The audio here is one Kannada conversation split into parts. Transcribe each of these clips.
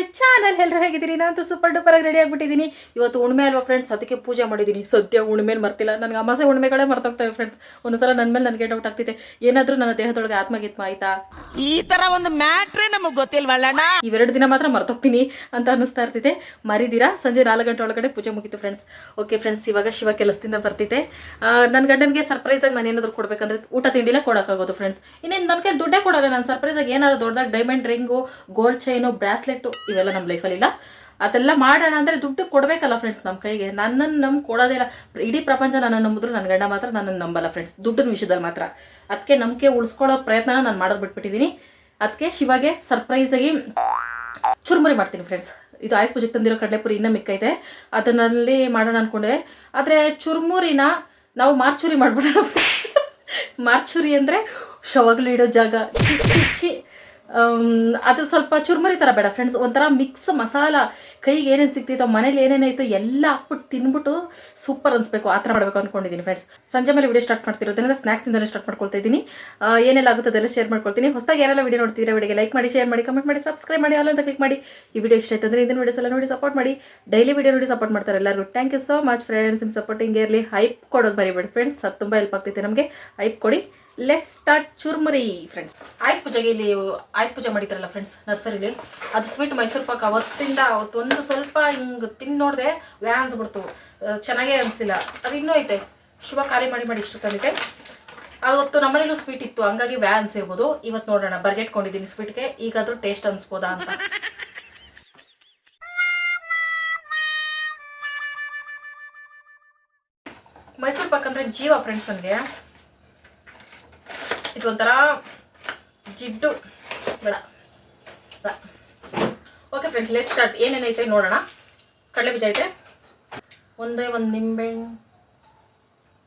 ಮೈ ಚಾನಲ್ ಎಲ್ಲರೂ ಹೇಗಿದ್ದೀರಿ? ನಾನು ಸೂಪರ್ ಡೂಪರ್ ಆಗಿ ರೆಡಿ ಆಗಿಬಿಟ್ಟಿದ್ದೀನಿ. ಇವತ್ತು ಉಣ್ಮೆ ಅಲ್ವಾ ಫ್ರೆಂಡ್ಸ್ ಅದಕ್ಕೆ ಪೂಜೆ ಮಾಡಿದ್ದೀನಿ. ಸದ್ಯ ಉಣ್ಮೇನು ಮರ್ತಿಲ್ಲ. ನನಗೆ ಅಮಾಸೆ ಉಣ್ಮೆಗಳೇ ಮರ್ತೋಗ್ತವೆ ಫ್ರೆಂಡ್ಸ್ ಒಂದ್ಸಲ ನನ್ನ ಮೇಲೆ ನನಗೆ ಡೌಟ್ ಆಗ್ತಿದೆ. ಏನಾದರೂ ನನ್ನ ದೇಹದೊಳಗೆ ಆತ್ಮಗೀತ್ಮ ಆಯ್ತಾ? ಈ ತರ ಒಂದು ಮ್ಯಾಟ್ರೇ ನಮಗೆ ಗೊತ್ತಿಲ್ವಲ್ಲಣ್ಣ? ಇವೆರಡು ದಿನ ಮಾತ್ರ ಮರ್ತೋಗ್ತೀನಿ ಅಂತ ಅನ್ನಿಸ್ತಾ ಇರ್ತಿದೆ. ಮರಿದಿರಾ? ಸಂಜೆ ನಾಲ್ಕು ಗಂಟೆ ಒಳಗಡೆ ಪೂಜೆ ಮುಗೀತು ಫ್ರೆಂಡ್ಸ್ ಓಕೆ ಫ್ರೆಂಡ್ಸ್ ಇವಾಗ ಶಿವ ಕೆಲಸದಿಂದ ಬರ್ತಿದ್ದೆ. ನನ್ನ ಗಂಡನಿಗೆ ಸರ್ಪ್ರೈಸಾಗಿ ನಾನು ಏನಾದರೂ ಕೊಡಬೇಕಂದ್ರೆ ಊಟ ತಿಂಡಿಲ್ಲ ಕೊಡೋಕ್ಕಾಗೋದು ಫ್ರೆಂಡ್ಸ್ ಇನ್ನೇನು ನನ್ನ ಕೈ ದುಡ್ಡೇ ಕೊಡೋಲ್ಲ. ನಾನು ಸರ್ಪ್ರೈಸಾಗಿ ಏನಾದ್ರು ದೊಡ್ಡದಾಗಿ diamond ring gold chain bracelet ಇವೆಲ್ಲ ನಮ್ಮ ಲೈಫಲ್ಲಿ ಇಲ್ಲ ಅದೆಲ್ಲ ಮಾಡೋಣ ಅಂದರೆ ದುಡ್ಡು ಕೊಡಬೇಕಲ್ಲ ಫ್ರೆಂಡ್ಸ್ ನಮ್ಮ ಕೈಗೆ. ನನ್ನನ್ನು ನಂಬಿ ಕೊಡೋದೇ ಇಲ್ಲ. ಇಡೀ ಪ್ರಪಂಚ ನನ್ನನ್ನು ನಂಬಿದ್ರು ನನ್ನ ಗಂಡ ಮಾತ್ರ ನನ್ನನ್ನು ನಂಬಲ್ಲ ಫ್ರೆಂಡ್ಸ್ ದುಡ್ಡಿನ ವಿಷಯದಲ್ಲಿ ಮಾತ್ರ. ಅದಕ್ಕೆ ನಂಬಿಕೆ ಉಳಿಸ್ಕೊಳ್ಳೋ ಪ್ರಯತ್ನ ನಾನು ಮಾಡೋದು ಬಿಟ್ಬಿಟ್ಟಿದ್ದೀನಿ ಅದಕ್ಕೆ ಶಿವಾಗೆ ಸರ್ಪ್ರೈಸಾಗಿ ಚುರುಮುರಿ ಮಾಡ್ತೀನಿ ಫ್ರೆಂಡ್ಸ್ ಇದು ಆಯ್ತು ಪೂಜೆಗೆ ತಂದಿರೋ ಕಡಲೆಪುರಿ ಇನ್ನೂ ಮಿಕ್ಕೈತೆ. ಅದನ್ನಲ್ಲಿ ಮಾಡೋಣ ಅಂದ್ಕೊಂಡೆ ಆದರೆ ಚುರುಮುರಿನ ನಾವು ಮಾರ್ಚುರಿ ಮಾಡ್ಬಿಡೋಣ. ಮಾರ್ಚುರಿ ಅಂದರೆ ಶವಗಳು ಇಡೋ ಜಾಗ. ಆಮ್, ಅದು ಸ್ವಲ್ಪ ಚುರುಮುರಿ ಥರ ಬೇಡ ಫ್ರೆಂಡ್ಸ್ ಒಂಥರ ಮಿಕ್ಸ್ ಮಸಾಲ, ಕೈಗೆ ಏನೇನು ಸಿಗ್ತಿತ್ತೋ, ಮನೇಲಿ ಏನೇನಾಯಿತು ಎಲ್ಲ ಹಾಕ್ಬಿಟ್ಟು ತಿನ್ಬಿಟ್ಟು ಸೂಪರ್ ಅನಿಸ್ಬೇಕು. ಆ ಥರ ಮಾಡಬೇಕು ಅಂದ್ಕೊಂಡಿದ್ದೀನಿ ಫ್ರೆಂಡ್ಸ್ ಸಂಜೆ ಮೇಲೆ ವಿಡಿಯೋ ಸ್ಟಾರ್ಟ್ ಮಾಡ್ತಿರೋದ್ರಿಂದ ಸ್ನ್ಯಾಕ್ಸಿಂದಲೇ ಸ್ಟಾರ್ಟ್ ಮಾಡ್ಕೊಳ್ತಾ ಇದ್ದೀನಿ. ಏನೆಲ್ಲ ಆಗುತ್ತೆ ಅದೆಲ್ಲ ಶೇರ್ ಮಾಡ್ಕೊಳ್ತೀನಿ. ಹೊಸದಾಗಿ ಯಾರೆಲ್ಲ ವಿಡಿಯೋ ನೋಡ್ತೀರಾ ವಿಡಿಯೋಗೆ ಲೈಕ್ ಮಾಡಿ ಶೇರ್ ಮಾಡಿ ಕಮೆಂಟ್ ಮಾಡಿ ಸಬ್ಸ್ಕ್ರೈಬ್ ಮಾಡಿ ಅಂತ ಕ್ಲಿಕ್ ಮಾಡಿ. ಈ ವಿಡಿಯೋ ಇಷ್ಟ ಆಯ್ತು ಅಂದರೆ ಇದನ್ನ ವಿಡಿಯೋಸ್ ನೋಡಿ ಸಪೋರ್ಟ್ ಮಾಡಿ. ಡೈಲಿ ವಿಡಿಯೋ ನೋಡಿ ಸಪೋರ್ಟ್ ಮಾಡ್ತಾರೆ ಎಲ್ಲರಿಗೂ. Thank you so much friends ನಿಮ್ಮ ಸಪೋರ್ಟಿಂಗ್ ಇರಲಿ. ಹೈಪ್ ಕೊಡೋದು ಬರೀಬೇಡಿ ಫ್ರೆಂಡ್ಸ್ ಅದು ತುಂಬ ಹೆಲ್ಪ್ ಆಗ್ತೈತೆ ನಮಗೆ. ಹೈಪ್ ಕೊಡಿ. ಲೆಸ್ ಸ್ಟಾರ್ಟ್ ಚುರ್ಮುರಿ ಫ್ರೆಂಡ್ಸ್ ಆಯ್ತು ಪೂಜೆಗೆ ಇಲ್ಲಿ ಆಯ್ತು ಪೂಜೆ ಮಾಡಿದ್ರಲ್ಲ ಫ್ರೆಂಡ್ಸ್ ನರ್ಸರಿಲಿ. ಅದು ಸ್ವೀಟ್ ಮೈಸೂರು ಪಾಕ್ ಅವತ್ತಿಂದ ಅವತ್ತು ಒಂದು ಸ್ವಲ್ಪ ಹಿಂಗೆ ತಿಂದು ನೋಡಿದೆ ವ್ಯಾನ್ಸ್ ಅನ್ಸ್ಬಿಡ್ತು ಚೆನ್ನಾಗೇ ಅನಿಸಿಲ್ಲ. ಅದು ಇನ್ನೂ ಐತೆ. ಶುಭ ಖಾಲಿ ಮಾಡಿ ಮಾಡಿ ಇಷ್ಟು ತಂದಿದೆ ಅವತ್ತು ನಮ್ಮನೇಲೂ ಸ್ವೀಟ್ ಇತ್ತು. ಹಂಗಾಗಿ ವ್ಯಾನ್ಸ್ ಅನ್ಸಿರ್ಬೋದು ಇವತ್ತು ನೋಡೋಣ. ಬರ್ಗೆಟ್ಕೊಂಡಿದ್ದೀನಿ ಸ್ವೀಟ್ಗೆ ಈಗಾದ್ರೂ ಟೇಸ್ಟ್ ಅನ್ಸ್ಬೋದಾ ಅಂತ. ಮೈಸೂರು ಪಾಕ್ ಅಂದರೆ ಜೀವ ಫ್ರೆಂಡ್ಸ್ ನನಗೆ. ಇದು ಒಂಥರ ಜಿಡ್ಡು. ಬೇಡ. ಓಕೆ ಫ್ರೆಂಡ್ಸ್ ಲೆಸ್ ಸ್ಟಾರ್ಟ್ ಏನೇನೈತೆ ನೋಡೋಣ. ಕಡಲೆ ಬೀಜ ಐತೆ. ಒಂದೇ ಒಂದು ನಿಂಬೆಹಣ್ಣು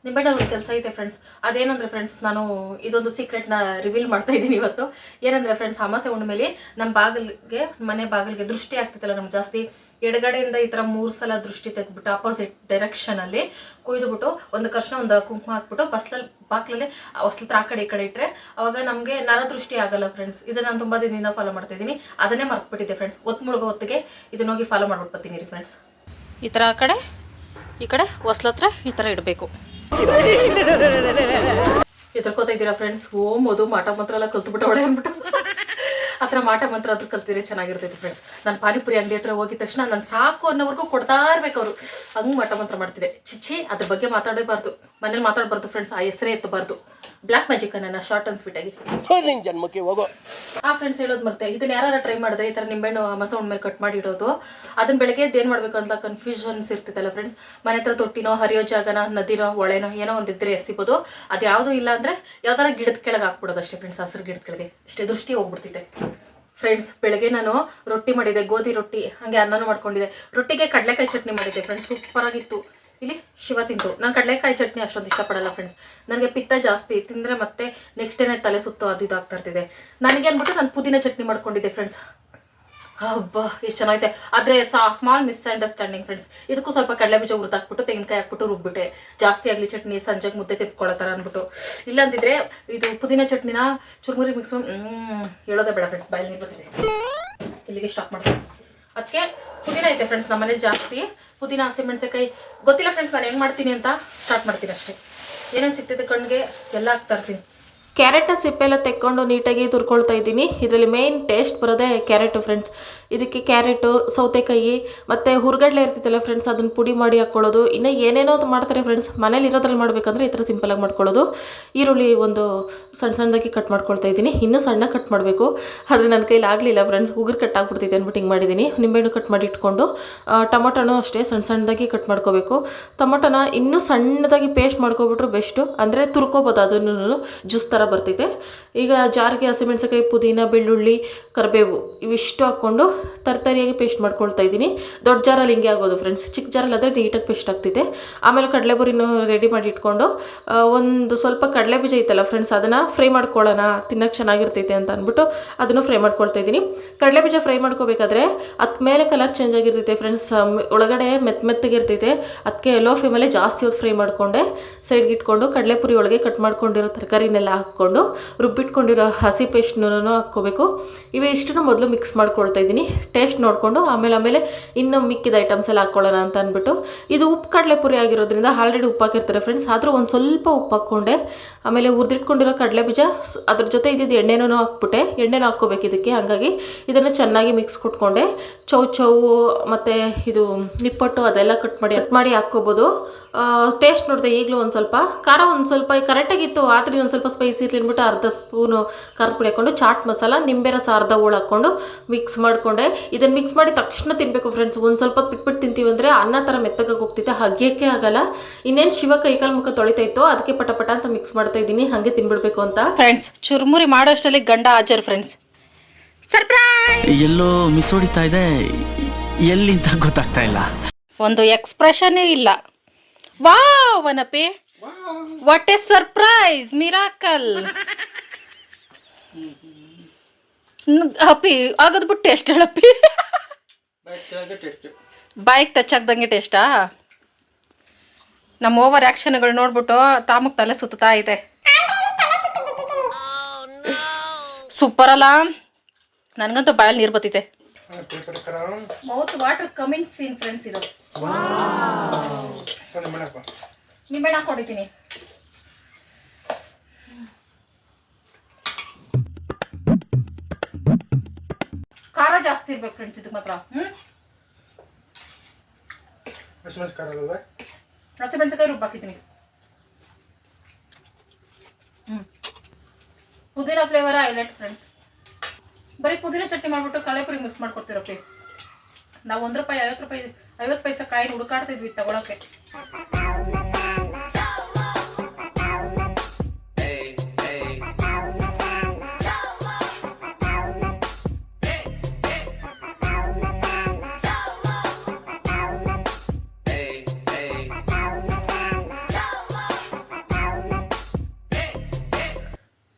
ನಿಂಬೆಹಣ್ಣಲ್ಲಿ ಒಂದು ಕೆಲಸ ಐತೆ ಫ್ರೆಂಡ್ಸ್ ಅದೇನಂದ್ರೆ ಫ್ರೆಂಡ್ಸ್ ನಾನು ಇದೊಂದು ಸೀಕ್ರೆಟ್ನ ರಿವೀಲ್ ಮಾಡ್ತಾ ಇದ್ದೀನಿ ಇವತ್ತು. ಏನಂದ್ರೆ ಫ್ರೆಂಡ್ಸ್ ಅಮಾಸೆ ಮೇಲೆ ನಮ್ಮ ಬಾಗಿಲಿಗೆ, ಮನೆ ಬಾಗಿಲಿಗೆ ದೃಷ್ಟಿ ಆಗ್ತಿತ್ತಲ್ಲ ನಮ್ಗೆ ಜಾಸ್ತಿ. ಎಡಗಡೆಯಿಂದ ಈ ತರ ಮೂರು ಸಲ ದೃಷ್ಟಿ ತೆಗೆದ್ಬಿಟ್ಟು ಅಪೋಸಿಟ್ ಡೈರೆಕ್ಷನಲ್ಲಿ ಕೊಯ್ದುಬಿಟ್ಟು, ಒಂದು ಕರ್ಶನ, ಒಂದು ಕುಂಕುಮ ಹಾಕ್ಬಿಟ್ಟು ಬಸ್ಲಲ್ಲಿ ಬಾಕ್ಲಲ್ಲಿ ಹೊಸ್ಲತ್ರ ಆ ಕಡೆ ಈ ಕಡೆ ಇಟ್ಟರೆ ಅವಾಗ ನಮಗೆ ನರದೃಷ್ಟಿ ಆಗಲ್ಲ ಫ್ರೆಂಡ್ಸ್ ಇದನ್ನ ನಾನು ತುಂಬ ದಿನದಿಂದ ಫಾಲೋ ಮಾಡ್ತಾ ಇದ್ದೀನಿ. ಅದನ್ನೇ ಮರ್ತ್ಬಿಟ್ಟಿದ್ದೆ ಫ್ರೆಂಡ್ಸ್ ಒತ್ತು ಮುಳುಗೋ ಹೊತ್ತಿಗೆ ಇದನ್ನ ಹೋಗಿ ಫಾಲೋ ರೀ ಫ್ರೆಂಡ್ಸ್ ಈ ಥರ ಆ ಕಡೆ, ಈ ಕಡೆ ಹೊಸ್ಲತ್ರ ಈ ಥರ ಇಡಬೇಕು. ಎದ್ರಕೋತಾ ಇದ್ದೀರಾ ಫ್ರೆಂಡ್ಸ್ ಓಮೋದು ಮಾಟ ಮಾತ್ರ ಎಲ್ಲ ಕಲ್ತ್ಬಿಟ್ಟು ಒಳ್ಳೆ ಅಂದ್ಬಿಟ್ಟು. ಆ ಥರ ಮಾಟ ಮಂತ್ರ ಅದ್ರ ಕಲ್ತಿದ್ರೆ ಚೆನ್ನಾಗಿರ್ತೈತೆ ಫ್ರೆಂಡ್ಸ್ ನಾನು ಪಾನಿಪುರಿ ಅಂಗಡಿ ಹತ್ರ ಹೋಗಿದ ತಕ್ಷಣ ನಾನು ಸಾಕು ಅನ್ನೋವರೆಗೂ ಕೊಡ್ತಾ ಇರ್ಬೇಕು ಅವರು. ಹಂಗೆ ಮಾಟ ಮಂತ್ರ ಮಾಡ್ತಿದೆ ಚಿಚ್ಚಿ ಅದ್ರ ಬಗ್ಗೆ ಮಾತಾಡಬಾರ್ದು ಮನೇಲಿ ಮಾತಾಡಬಾರ್ದು ಫ್ರೆಂಡ್ಸ್ ಆ ಹೆಸರೇ ಎತ್ತಬಾರ್ದು. ಬ್ಲ್ಯಾಕ್ ಮ್ಯಾಜಿಕ್ ನನ್ನ ಶಾರ್ಟ್ ನಿನ್ ಜನ್ಮಕ್ಕೆ ಹೋಗೋ. ಆ ಫ್ರೆಂಡ್ಸ್ ಹೇಳೋದು ಮರ್ತೆ ಇದನ್ನ ಯಾರು ಟ್ರೈ ಮಾಡಿದ್ರೆ ಈ ತರ ನಿಂಬೆಹಣ್ಣು ಮಸ ಮೇಲೆ ಕಟ್ ಮಾಡಿ ಇಡೋದು. ಅದನ್ನ ಬೆಳಗ್ಗೆ ಏನ್ ಮಾಡಬೇಕು ಅಂತ ಕನ್ಫ್ಯೂಷನ್ಸ್ ಇರ್ತಿತ್ತಲ್ಲ ಫ್ರೆಂಡ್ಸ್ ಮನೆ ಹತ್ರ ತೊಟ್ಟಿನೋ ಹರಿಯೋ ಜಾಗನ ನದಿನೋ ಹೊಳೆನೋ ಏನೋ ಒಂದಿದ್ರೆ ಎಸಿಬೋದು ಅದು ಯಾವುದೂ ಇಲ್ಲ ಅಂದರೆ ಯಾವ್ದಾರ ಗಿಡದ ಕೆಳಗೆ ಹಾಕ್ಬಿಡೋದು ಅಷ್ಟೇ ಫ್ರೆಂಡ್ಸ್ ಹಸಿರು ಗಿಡದ ಕೆಳಗೆ. ಅಷ್ಟೇ ದೃಷ್ಟಿ ಹೋಗ್ಬಿಡ್ತಿದೆ ಫ್ರೆಂಡ್ಸ್ ಬೆಳಗ್ಗೆ ನಾನು ರೊಟ್ಟಿ ಮಾಡಿದೆ, ಗೋಧಿ ರೊಟ್ಟಿ, ಹಾಗೆ ಅನ್ನನೂ ಮಾಡ್ಕೊಂಡಿದ್ದೆ. ರೊಟ್ಟಿಗೆ ಕಡಲೆಕಾಯಿ ಚಟ್ನಿ ಮಾಡಿದ್ದೆ ಫ್ರೆಂಡ್ಸ್ ಸೂಪರ್ ಆಗಿತ್ತು. ಇಲ್ಲಿ ಶಿವ ತಿಂತು ನಾನು ಕಡಲೆಕಾಯಿ ಚಟ್ನಿ ಅಷ್ಟೊಂದು ಇಷ್ಟಪಡಲ್ಲ ಫ್ರೆಂಡ್ಸ್ ನನಗೆ ಪಿತ್ತ ಜಾಸ್ತಿ, ತಿಂದರೆ ಮತ್ತೆ ನೆಕ್ಸ್ಟ್ ಡೇನೆ ತಲೆ ಸುತ್ತು ಅದು ಇದಾಗ್ತಾ ಇರ್ತಿದೆ. ನನಗೆ ಅಂದ್ಬಿಟ್ಟು ನಾನು ಪುದೀನ ಚಟ್ನಿ ಮಾಡ್ಕೊಂಡಿದ್ದೆ ಫ್ರೆಂಡ್ಸ್ ಹಬ್ಬ ಎಷ್ಟು ಚೆನ್ನಾಗೈತೆ. ಆದರೆ ಸಾ ಸ್ಮಾಲ್ ಮಿಸ್ಅಂಡರ್ಸ್ಟ್ಯಾಂಡಿಂಗ್ ಫ್ರೆಂಡ್ಸ್ ಇದಕ್ಕೂ ಸ್ವಲ್ಪ ಕಡಲೆ ಬೀಜ ಹುರಿದಾಕ್ಬಿಟ್ಟು ತೆಂಗಿನಕಾಯಿ ಹಾಕ್ಬಿಟ್ಟು ರುಬ್ಬಿಟ್ಟೆ. ಜಾಸ್ತಿ ಆಗಲಿ ಚಟ್ನಿ, ಸಂಜೆಗೆ ಮುದ್ದೆ ತಿಪ್ಕೊಳ್ಳೋ ಅನ್ಬಿಟ್ಟು. ಅಂದ್ಬಿಟ್ಟು ಇಲ್ಲಾಂದಿದ್ರೆ ಇದು ಪುದೀನ ಚಟ್ನಿನ ಚುರುಮುರಿ ಮಿಕ್ಸ್ ಹೇಳೋದೇ ಬೇಡ ಫ್ರೆಂಡ್ಸ್ ಬಾಯಲ್ಲಿ ನೀರು ಬರ್ತಿದೆ ಇಲ್ಲಿಗೆ ಸ್ಟಾಪ್ ಮಾಡ್ತೀನಿ. ಅದಕ್ಕೆ ಪುದೀನ ಐತೆ ಫ್ರೆಂಡ್ಸ್ ನಮ್ಮ ಮನೇಲಿ ಜಾಸ್ತಿ. ಪುದೀನ ಹಸಿಮೆಣಸಿನಕಾಯಿ ಗೊತ್ತಿಲ್ಲ ಫ್ರೆಂಡ್ಸ್ ನಾನು ಹೆಂಗೆ ಮಾಡ್ತೀನಿ ಅಂತ ಸ್ಟಾರ್ಟ್ ಮಾಡ್ತೀನಿ ಅಷ್ಟೇ. ಏನೇನು ಸಿಗ್ತೈತೆ ಕಣ್ಣಿಗೆ ಎಲ್ಲ ಹಾಕ್ತಾ ಇರ್ತೀನಿ. ಕ್ಯಾರೆಟ್ನ ಸಿಪ್ಪೆಲ್ಲ ತೆಕ್ಕೊಂಡು ನೀಟಾಗಿ ತುರ್ಕೊಳ್ತಾ ಇದ್ದೀನಿ. ಇದರಲ್ಲಿ ಮೇಯ್ನ್ ಟೇಸ್ಟ್ ಬರೋದೇ ಕ್ಯಾರೆಟು ಫ್ರೆಂಡ್ಸ್ ಇದಕ್ಕೆ ಕ್ಯಾರೆಟು, ಸೌತೆಕಾಯಿ ಮತ್ತು ಹುರ್ಗಡ್ಲೆ ಇರ್ತಿತ್ತಲ್ಲ ಫ್ರೆಂಡ್ಸ್ ಅದನ್ನು ಪುಡಿ ಮಾಡಿ ಹಾಕ್ಕೊಳ್ಳೋದು ಇನ್ನು ಏನೇನೋ ಅದು ಮಾಡ್ತಾರೆ ಫ್ರೆಂಡ್ಸ್ ಮನೇಲಿ ಇರೋದ್ರಲ್ಲಿ ಮಾಡಬೇಕಂದ್ರೆ ಈ ಥರ ಸಿಂಪಲಾಗಿ ಮಾಡ್ಕೊಳ್ಳೋದು. ಈರುಳ್ಳಿ ಒಂದು ಸಣ್ಣ ಸಣ್ಣದಾಗಿ ಕಟ್ ಮಾಡ್ಕೊಳ್ತಾ ಇದ್ದೀನಿ. ಇನ್ನೂ ಸಣ್ಣ ಕಟ್ ಮಾಡಬೇಕು. ಆದರೆ ನನ್ನ ಕೈಲಿ ಆಗಲಿಲ್ಲ ಫ್ರೆಂಡ್ಸ್ ಉಗುರು ಕಟ್ ಆಗ್ಬಿಡ್ತೈತೆ ಅಂದ್ಬಿಟ್ಟು ಹಿಂಗೆ ಮಾಡಿದ್ದೀನಿ. ನಿಂಬೆಹಣ್ಣು ಕಟ್ ಮಾಡಿ ಇಟ್ಕೊಂಡು ಟೊಮೊಟೊನೂ ಅಷ್ಟೇ ಸಣ್ಣ ಸಣ್ಣದಾಗಿ ಕಟ್ ಮಾಡ್ಕೋಬೇಕು. ಟೊಮೊಟೊನ ಇನ್ನೂ ಸಣ್ಣದಾಗಿ ಪೇಸ್ಟ್ ಮಾಡ್ಕೊಬಿಟ್ರು ಬೆಸ್ಟು ಅಂದರೆ ತುರ್ಕೋಬೋದು ಅದನ್ನು ಜ್ಯೂಸ್ ಥರ ಬರ್ತೈತೆ. ಈಗ ಜಾರಿಗೆ ಹಸಿಮೆಣಸಿನಕಾಯಿ ಪುದೀನ, ಬೆಳ್ಳುಳ್ಳಿ, ಕರಿಬೇವು, ಇವಿಷ್ಟು ಹಾಕ್ಕೊಂಡು ತರ್ತರಿಯಾಗಿ ಪೇಸ್ಟ್ ಮಾಡ್ಕೊಳ್ತಾ ಇದ್ದೀನಿ. ದೊಡ್ಡ ಜಾರಲ್ಲಿ ಹಿಂಗೆ ಆಗೋದು ಫ್ರೆಂಡ್ಸ್ ಚಿಕ್ಕ ಜಾರಲ್ಲಿ ಆದರೆ ನೀಟಾಗಿ ಪೇಸ್ಟ್ ಆಗ್ತಿದೆ. ಆಮೇಲೆ ಕಡಲೆಬುರಿನೂ ರೆಡಿ ಮಾಡಿ ಇಟ್ಕೊಂಡು ಒಂದು ಸ್ವಲ್ಪ ಕಡಲೆ ಬೀಜ ಐತಲ್ಲ ಫ್ರೆಂಡ್ಸ್ ಅದನ್ನು ಫ್ರೈ ಮಾಡ್ಕೊಳ್ಳೋಣ. ತಿನ್ನೋಕ್ಕೆ ಚೆನ್ನಾಗಿರ್ತೈತೆ ಅಂತ ಅಂದ್ಬಿಟ್ಟು ಅದನ್ನು ಫ್ರೈ ಮಾಡ್ಕೊಳ್ತಾ ಇದ್ದೀನಿ. ಕಡಲೆ ಬೀಜ ಫ್ರೈ ಮಾಡ್ಕೋಬೇಕಾದ್ರೆ ಅದ ಮೇಲೆ ಕಲರ್ ಚೇಂಜ್ ಆಗಿರ್ತೈತೆ ಫ್ರೆಂಡ್ಸ್ ಒಳಗಡೆ ಮೆತ್ತ ಮೆತ್ತಗೆ ಇರ್ತೈತೆ. ಅದಕ್ಕೆ ಎಲ್ಲೋ ಫ್ಲೇಮಲ್ಲೇ ಜಾಸ್ತಿ ಹೊತ್ತು ಫ್ರೈ ಮಾಡಿಕೊಂಡೆ. ಸೈಡ್ಗೆ ಇಟ್ಕೊಂಡು ಕಡಲೆಪುರಿ ಒಳಗೆ ಕಟ್ ಮಾಡ್ಕೊಂಡಿರೋ ತರಕಾರಿನೆಲ್ಲ ಹಾಕ್ಕೊಂಡು, ರುಬ್ಬಿಟ್ಕೊಂಡಿರೋ ಹಸಿ ಪೇಸ್ಟ್ನೂ ಹಾಕ್ಕೋಬೇಕು. ಇವೆ ಇಷ್ಟನ್ನು ಮೊದಲು ಮಿಕ್ಸ್ ಮಾಡ್ಕೊಳ್ತಾ ಇದ್ದೀನಿ. ಟೇಸ್ಟ್ ನೋಡಿಕೊಂಡು ಆಮೇಲೆ ಆಮೇಲೆ ಇನ್ನು ಮಿಕ್ಕಿದ ಐಟಮ್ಸ್ ಎಲ್ಲ ಹಾಕ್ಕೊಳ್ಳೋಣ ಅಂತ ಅಂದ್ಬಿಟ್ಟು. ಇದು ಉಪ್ಪು ಕಡಲೆಪುರಿ ಆಗಿರೋದ್ರಿಂದ ಆಲ್ರೆಡಿ ಉಪ್ಪು ಹಾಕಿರ್ತಾರೆ ಫ್ರೆಂಡ್ಸ್ ಆದರೂ ಒಂದು ಸ್ವಲ್ಪ ಉಪ್ಪು ಹಾಕ್ಕೊಂಡೆ ಆಮೇಲೆ ಹುರಿದಿಟ್ಕೊಂಡಿರೋ ಕಡಲೆ ಬೀಜ ಅದ್ರ ಜೊತೆ ಇದ್ದಿದ್ದು ಎಣ್ಣೆನೂ ಹಾಕ್ಬಿಟ್ಟೆ. ಎಣ್ಣೆನೂ ಹಾಕ್ಕೋಬೇಕು ಇದಕ್ಕೆ. ಹಾಗಾಗಿ ಇದನ್ನು ಚೆನ್ನಾಗಿ ಮಿಕ್ಸ್ ಕುಟ್ಕೊಂಡೆ. ಚೌ ಚೌ ಮತ್ತು ಇದು ನಿಪ್ಪಟ್ಟು ಅದೆಲ್ಲ ಕಟ್ ಮಾಡಿ ಕಟ್ ಮಾಡಿ ಹಾಕ್ಕೋಬೋದು. ಟೇಸ್ಟ್ ನೋಡಿದೆ ಈಗಲೂ ಒಂದು ಸ್ವಲ್ಪ. ಖಾರ ಒಂದು ಸ್ವಲ್ಪ ಕರೆಕ್ಟಾಗಿತ್ತು ಆದರೆ ಒಂದು ಸ್ವಲ್ಪ ಸ್ಪೈಸಿ ಇರಲಿ ಅಂದ್ಬಿಟ್ಟು ಅರ್ಧ ಸ್ಪೂನು ಖಾರದ ಪುಡಿ ಹಾಕ್ಕೊಂಡು, ಚಾಟ್ ಮಸಾಲ, ನಿಂಬೆ ರಸ ಅರ್ಧ ಹೋಳು ಹಾಕ್ಕೊಂಡು ಮಿಕ್ಸ್ ಮಾಡಿಕೊಂಡೆ. ಇದನ್ನು ಮಿಕ್ಸ್ ಮಾಡಿ ತಕ್ಷಣ ತಿನ್ನಬೇಕು ಫ್ರೆಂಡ್ಸ್ ಒಂದು ಸ್ವಲ್ಪ ಬಿಟ್ಬಿಟ್ಟು ತಿಂತೀವಿ ಅಂದರೆ ಅನ್ನ ಥರ ಮೆತ್ತಗಾಗಿ ಹೋಗ್ತಿದ್ದೆ ಹಗ್ಯಕ್ಕೆ ಆಗಲ್ಲ. ಇನ್ನೇನು ಶಿವ ಕೈಕಾಲು ಮುಖ ತೊಳಿತಾ ಅದಕ್ಕೆ ಪಟ ಪಟ ಅಂತ ಮಿಕ್ಸ್ ಮಾಡ್ತಾ ಇದ್ದೀನಿ ಹಾಗೆ ತಿನ್ಬಿಡ್ಬೇಕು ಅಂತ. ಫ್ರೆಂಡ್ಸ್ ಚುರುಮುರಿ ಮಾಡೋಷ್ಟರಲ್ಲಿ ಗಂಡ ಆಚರ್ ಫ್ರೆಂಡ್ಸ್ ಸರ್ಪ್ರೈಸ್ ಎಲ್ಲೋ ಮಿಸ್ ಹೊಡಿತಾ ಇದೆ. ಎಲ್ಲಿ ಅಂತ ಗೊತ್ತಾಗ್ತಾ ಇಲ್ಲ. ಒಂದು ಎಕ್ಸ್ಪ್ರೆಷನ್ನೇ ಇಲ್ಲ. ವಾವ್ ವನಪಿ. ವಾಟ್ ಎ ಸರ್ಪ್ರೈಸ್ ಮಿರಾಕಲ್ ಅಪ್ಪಿ ಆಗದ್ ಬಿಟ್ಟು ಟೇಸ್ಟ್ ಹೇಳಪ್ಪಿ. ಬೈಕ್ ಟಚ್ ಆಗ್ದಂಗೆ ಟೇಸ್ಟಾ ನಮ್ಮ ಓವರ್ ಆ್ಯಕ್ಷನ್ಗಳು ನೋಡ್ಬಿಟ್ಟು ತಾಮಕ್ ತಲೆ ಸುತ್ತಾ ಇದೆ. ಸೂಪರ್ ಅಲ್ಲ? ನನಗಂತೂ ಬಾಯಲ್ಲಿ ನೀರು ಬತ್ತಿದೆ. Mouth water coming scene friends ಇದು. ನಿಂಬೆಹಣ್ಣು ಕೊಡಿತೀನಿ ಖಾರ ಜಾಸ್ತಿ ಇರ್ಬೇಕು ಫ್ರೆಂಡ್ಸ್ ಇದಕ್ಕೆ ಮಾತ್ರ. ಹ್ಮ್? ಹಸಿಮೆಣಸಿನಕಾಯಿ ರುಬ್ಬಾಕಿದ್ದೀನಿ ಹ್ಮ್ ಪುದೀನ ಫ್ಲೇವರ್ ಹೈಲೈಟ್ ಫ್ರೆಂಡ್ಸ್ ಬರೀ ಪುದೀನ ಚಟ್ನಿ ಮಾಡ್ಬಿಟ್ಟು ಕಳೆಪುರಿ ಮಿಕ್ಸ್ ಮಾಡ್ಕೊಡ್ತೀರಪ್ಪಿ ನಾವು ಒಂದು ರೂಪಾಯಿ ಐವತ್ತು ರೂಪಾಯಿ, ಐವತ್ತು ಪೈಸೆ ಕಾಯಿ ಹುಡುಕಾಡ್ತಿದ್ವಿ ತಗೊಳಕ್ಕೆ.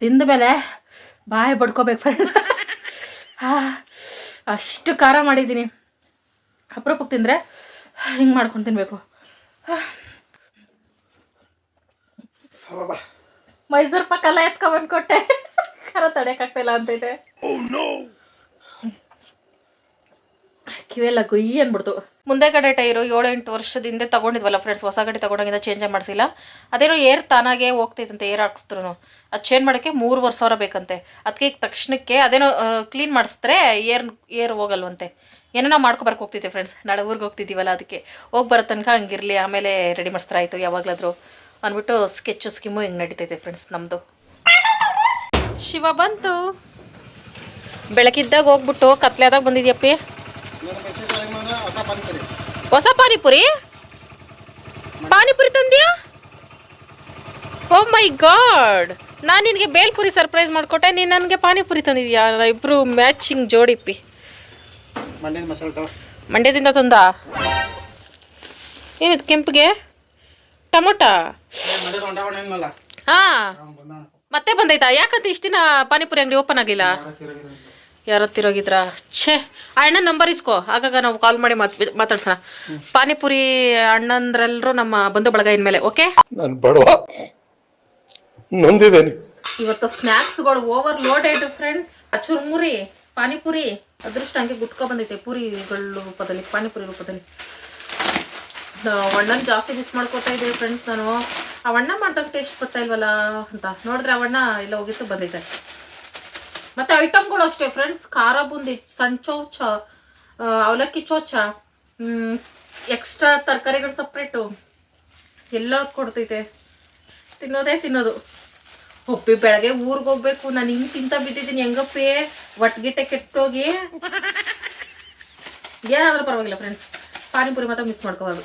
ತಿಂದ ಮೇಲೆ ಬಾಯಿ ಬಡ್ಕೋಬೇಕು ಫ್ರೆಂಡ್ ಅಷ್ಟು ಖಾರ ಮಾಡಿದ್ದೀನಿ. ಅಪರೂಪಕ್ಕೆ ತಿಂದರೆ ಹಿಂಗೆ ಮಾಡ್ಕೊಂಡು ತಿನ್ಬೇಕು. ಮೈಸೂರು ಪಕ್ಕೆಲ್ಲ ಎತ್ಕೊಂಡ್ಬಂದು ಕೊಟ್ಟೆ ಖಾರ ತಡೆಯೋಕ್ಕಾಗ್ತಾಯಿಲ್ಲ ಅಂತೈತೆ ಕಿವೆಲ್ಲ ಗುಯ್ಯಿ ಅಂದ್ಬಿಡ್ತು. ಮುಂದೆ ಕಡೆ ಟೈರು ಏಳು ಎಂಟು ವರ್ಷದ ಹಿಂದೆ ತಗೊಂಡಿದ್ವಲ್ಲ ಫ್ರೆಂಡ್ಸ್ ಹೊಸ ಗಡಿ ತಗೊಂಡಾಗಿಂದ ಚೇಂಜೇ ಮಾಡಿಸಿಲ್ಲ. ಅದೇನೋ ಏರ್ ತಾನಾಗೆ ಹೋಗ್ತೈತಂತೆ ಏರ್ ಹಾಕ್ಸಿದ್ರು ಅದು ಚೇಂಜ್ ಮಾಡೋಕ್ಕೆ ಮೂರುವರೆ ಸಾವಿರ ಬೇಕಂತೆ. ಅದಕ್ಕೆ ಈಗ ತಕ್ಷಣಕ್ಕೆ ಅದೇನೋ ಕ್ಲೀನ್ ಮಾಡಿಸಿದ್ರೆ ಏರ್ ಏರ್ ಹೋಗಲ್ವಂತೆ. ಏನೋ ನಾವು ಮಾಡ್ಕೊಬರ್ಕೆ ಹೋಗ್ತಿದ್ದೆ ಫ್ರೆಂಡ್ಸ್ ನಾಳೆ ಊರಿಗೆ ಹೋಗ್ತಿದ್ದೀವಲ್ಲ ಅದಕ್ಕೆ ಹೋಗಿ ಬರೋ ತನಕ ಹಂಗಿರಲಿ ಆಮೇಲೆ ರೆಡಿ ಮಾಡಿಸ್ತಾರೆ ಆಯಿತು ಯಾವಾಗಲಾದರೂ ಅಂದ್ಬಿಟ್ಟು ಸ್ಕೆಚ್ಚು ಸ್ಕಿಮ್ಮು ಹಿಂಗೆ ನಡೀತೈತೆ ಫ್ರೆಂಡ್ಸ್ ನಮ್ಮದು ಶಿವ ಬಂತು. ಬೆಳಕಿದ್ದಾಗ ಹೋಗ್ಬಿಟ್ಟು ಕತ್ಲೆದಾಗ ಬಂದಿದ್ಯಪ್ಪಿ? ಹೊಸ ಪಾನಿಪುರಿ? ಪಾನಿಪುರಿ ತಂದ್ಯಾ? ಓ ಮೈ ಗಾಡ್ ನಾನು ನಿನಗೆ ಬೇಲ್ಪುರಿ ಸರ್ಪ್ರೈಸ್ ಮಾಡಿಕೊಟ್ಟೆ ನೀನು ನನಗೆ ಪಾನಿಪುರಿ ತಂದಿದ್ಯಾ? ಇಬ್ಬರು ಮ್ಯಾಚಿಂಗ್ ಜೋಡಿಪ್ಪಿ ಮಂಡ್ಯದಿಂದ ತಂದ? ಏನಿದು ಕೆಂಪಿಗೆ? ಟೊಮೊಟ? ಹಾಂ. ಮತ್ತೆ ಬಂದೈತಾ? ಯಾಕಂತ ಇಷ್ಟು ದಿನ ಪಾನಿಪುರಿ ಅಂಗಡಿ ಓಪನ್ ಆಗಿಲ್ಲ? ಯಾರೋ ತಿರೋಗಿದ್ರಾ ಛೇ ಆ ಅಣ್ಣನ ನಂಬರ್ ಇಸ್ಕೋ. ಆಗಾಗ ನಾವು ಕಾಲ್ ಮಾಡಿ ಮಾತ್ ಮಾತಾಡ್ಸೋಣ. ಪಾನಿಪುರಿ ಅಣ್ಣಂದ್ರೆಲ್ಲರೂ ನಮ್ಮ ಬಂಧು ಬಳಗ ಇನ್ಮೇಲೆ ಓಕೆ ನಾನು ಬಡವ. ನೊಂದಿದ್ದೇನೆ. ಇವತ್ತು ಸ್ನ್ಯಾಕ್ಸ್ಗಳು over loaded friends churmuri panipuri. ಅದೃಷ್ಟ ಹಂಗೆ ಗುಟ್ಕೊ ಬಂದೈತೆ ಪೂರಿಗಳು ರೂಪದಲ್ಲಿ ಪಾನಿಪುರಿ ರೂಪದಲ್ಲಿ. ಅಣ್ಣನ ಜಾಸ್ತಿ ಮಿಸ್ ಮಾಡ್ಕೊತಾ ಇದ್ದೆ ಫ್ರೆಂಡ್ಸ್ ನಾನು. ಆ ಅಣ್ಣ ಮಾಡ್ದಾಗ ಟೇಸ್ಟ್ ಬರ್ತಾ ಇಲ್ವಲ್ಲ ಅಂತ. ನೋಡಿದ್ರೆ ಅವಣ್ಣ ಅಣ್ಣ ಎಲ್ಲ ಹೋಗಿತ್ತು ಬಂದೈತೆ. ಮತ್ತೆ ಐಟಮ್ಗಳು ಅಷ್ಟೇ ಫ್ರೆಂಡ್ಸ್ ಖಾರ ಬುಂದಿ, ಸಣ್ಣ ಚೌಚ ಅವಲಕ್ಕಿ ಚೋಚ ಎಕ್ಸ್ಟ್ರಾ ತರಕಾರಿಗಳು ಸಪ್ರೇಟು ಎಲ್ಲ ಕೊಡ್ತೈತೆ. ತಿನ್ನೋದೇ ತಿನ್ನೋದು. ಒಬ್ಬಿ ಬೆಳಗ್ಗೆ ಊರಿಗೆ ಹೋಗ್ಬೇಕು, ನಾನು ಹಿಂಗೆ ತಿಂತ ಬಿದ್ದಿದ್ದೀನಿ, ಹೆಂಗಪ್ಪೇ? ಒಟ್ಗಿಟ್ಟೆ ಕೆಟ್ಟೋಗಿ. ಏನಾದ್ರೂ ಪರವಾಗಿಲ್ಲ ಫ್ರೆಂಡ್ಸ್ ಪಾನಿಪುರಿ ಮಾತ್ರ ಮಿಸ್ ಮಾಡ್ಕೋಬಾರ್ದು.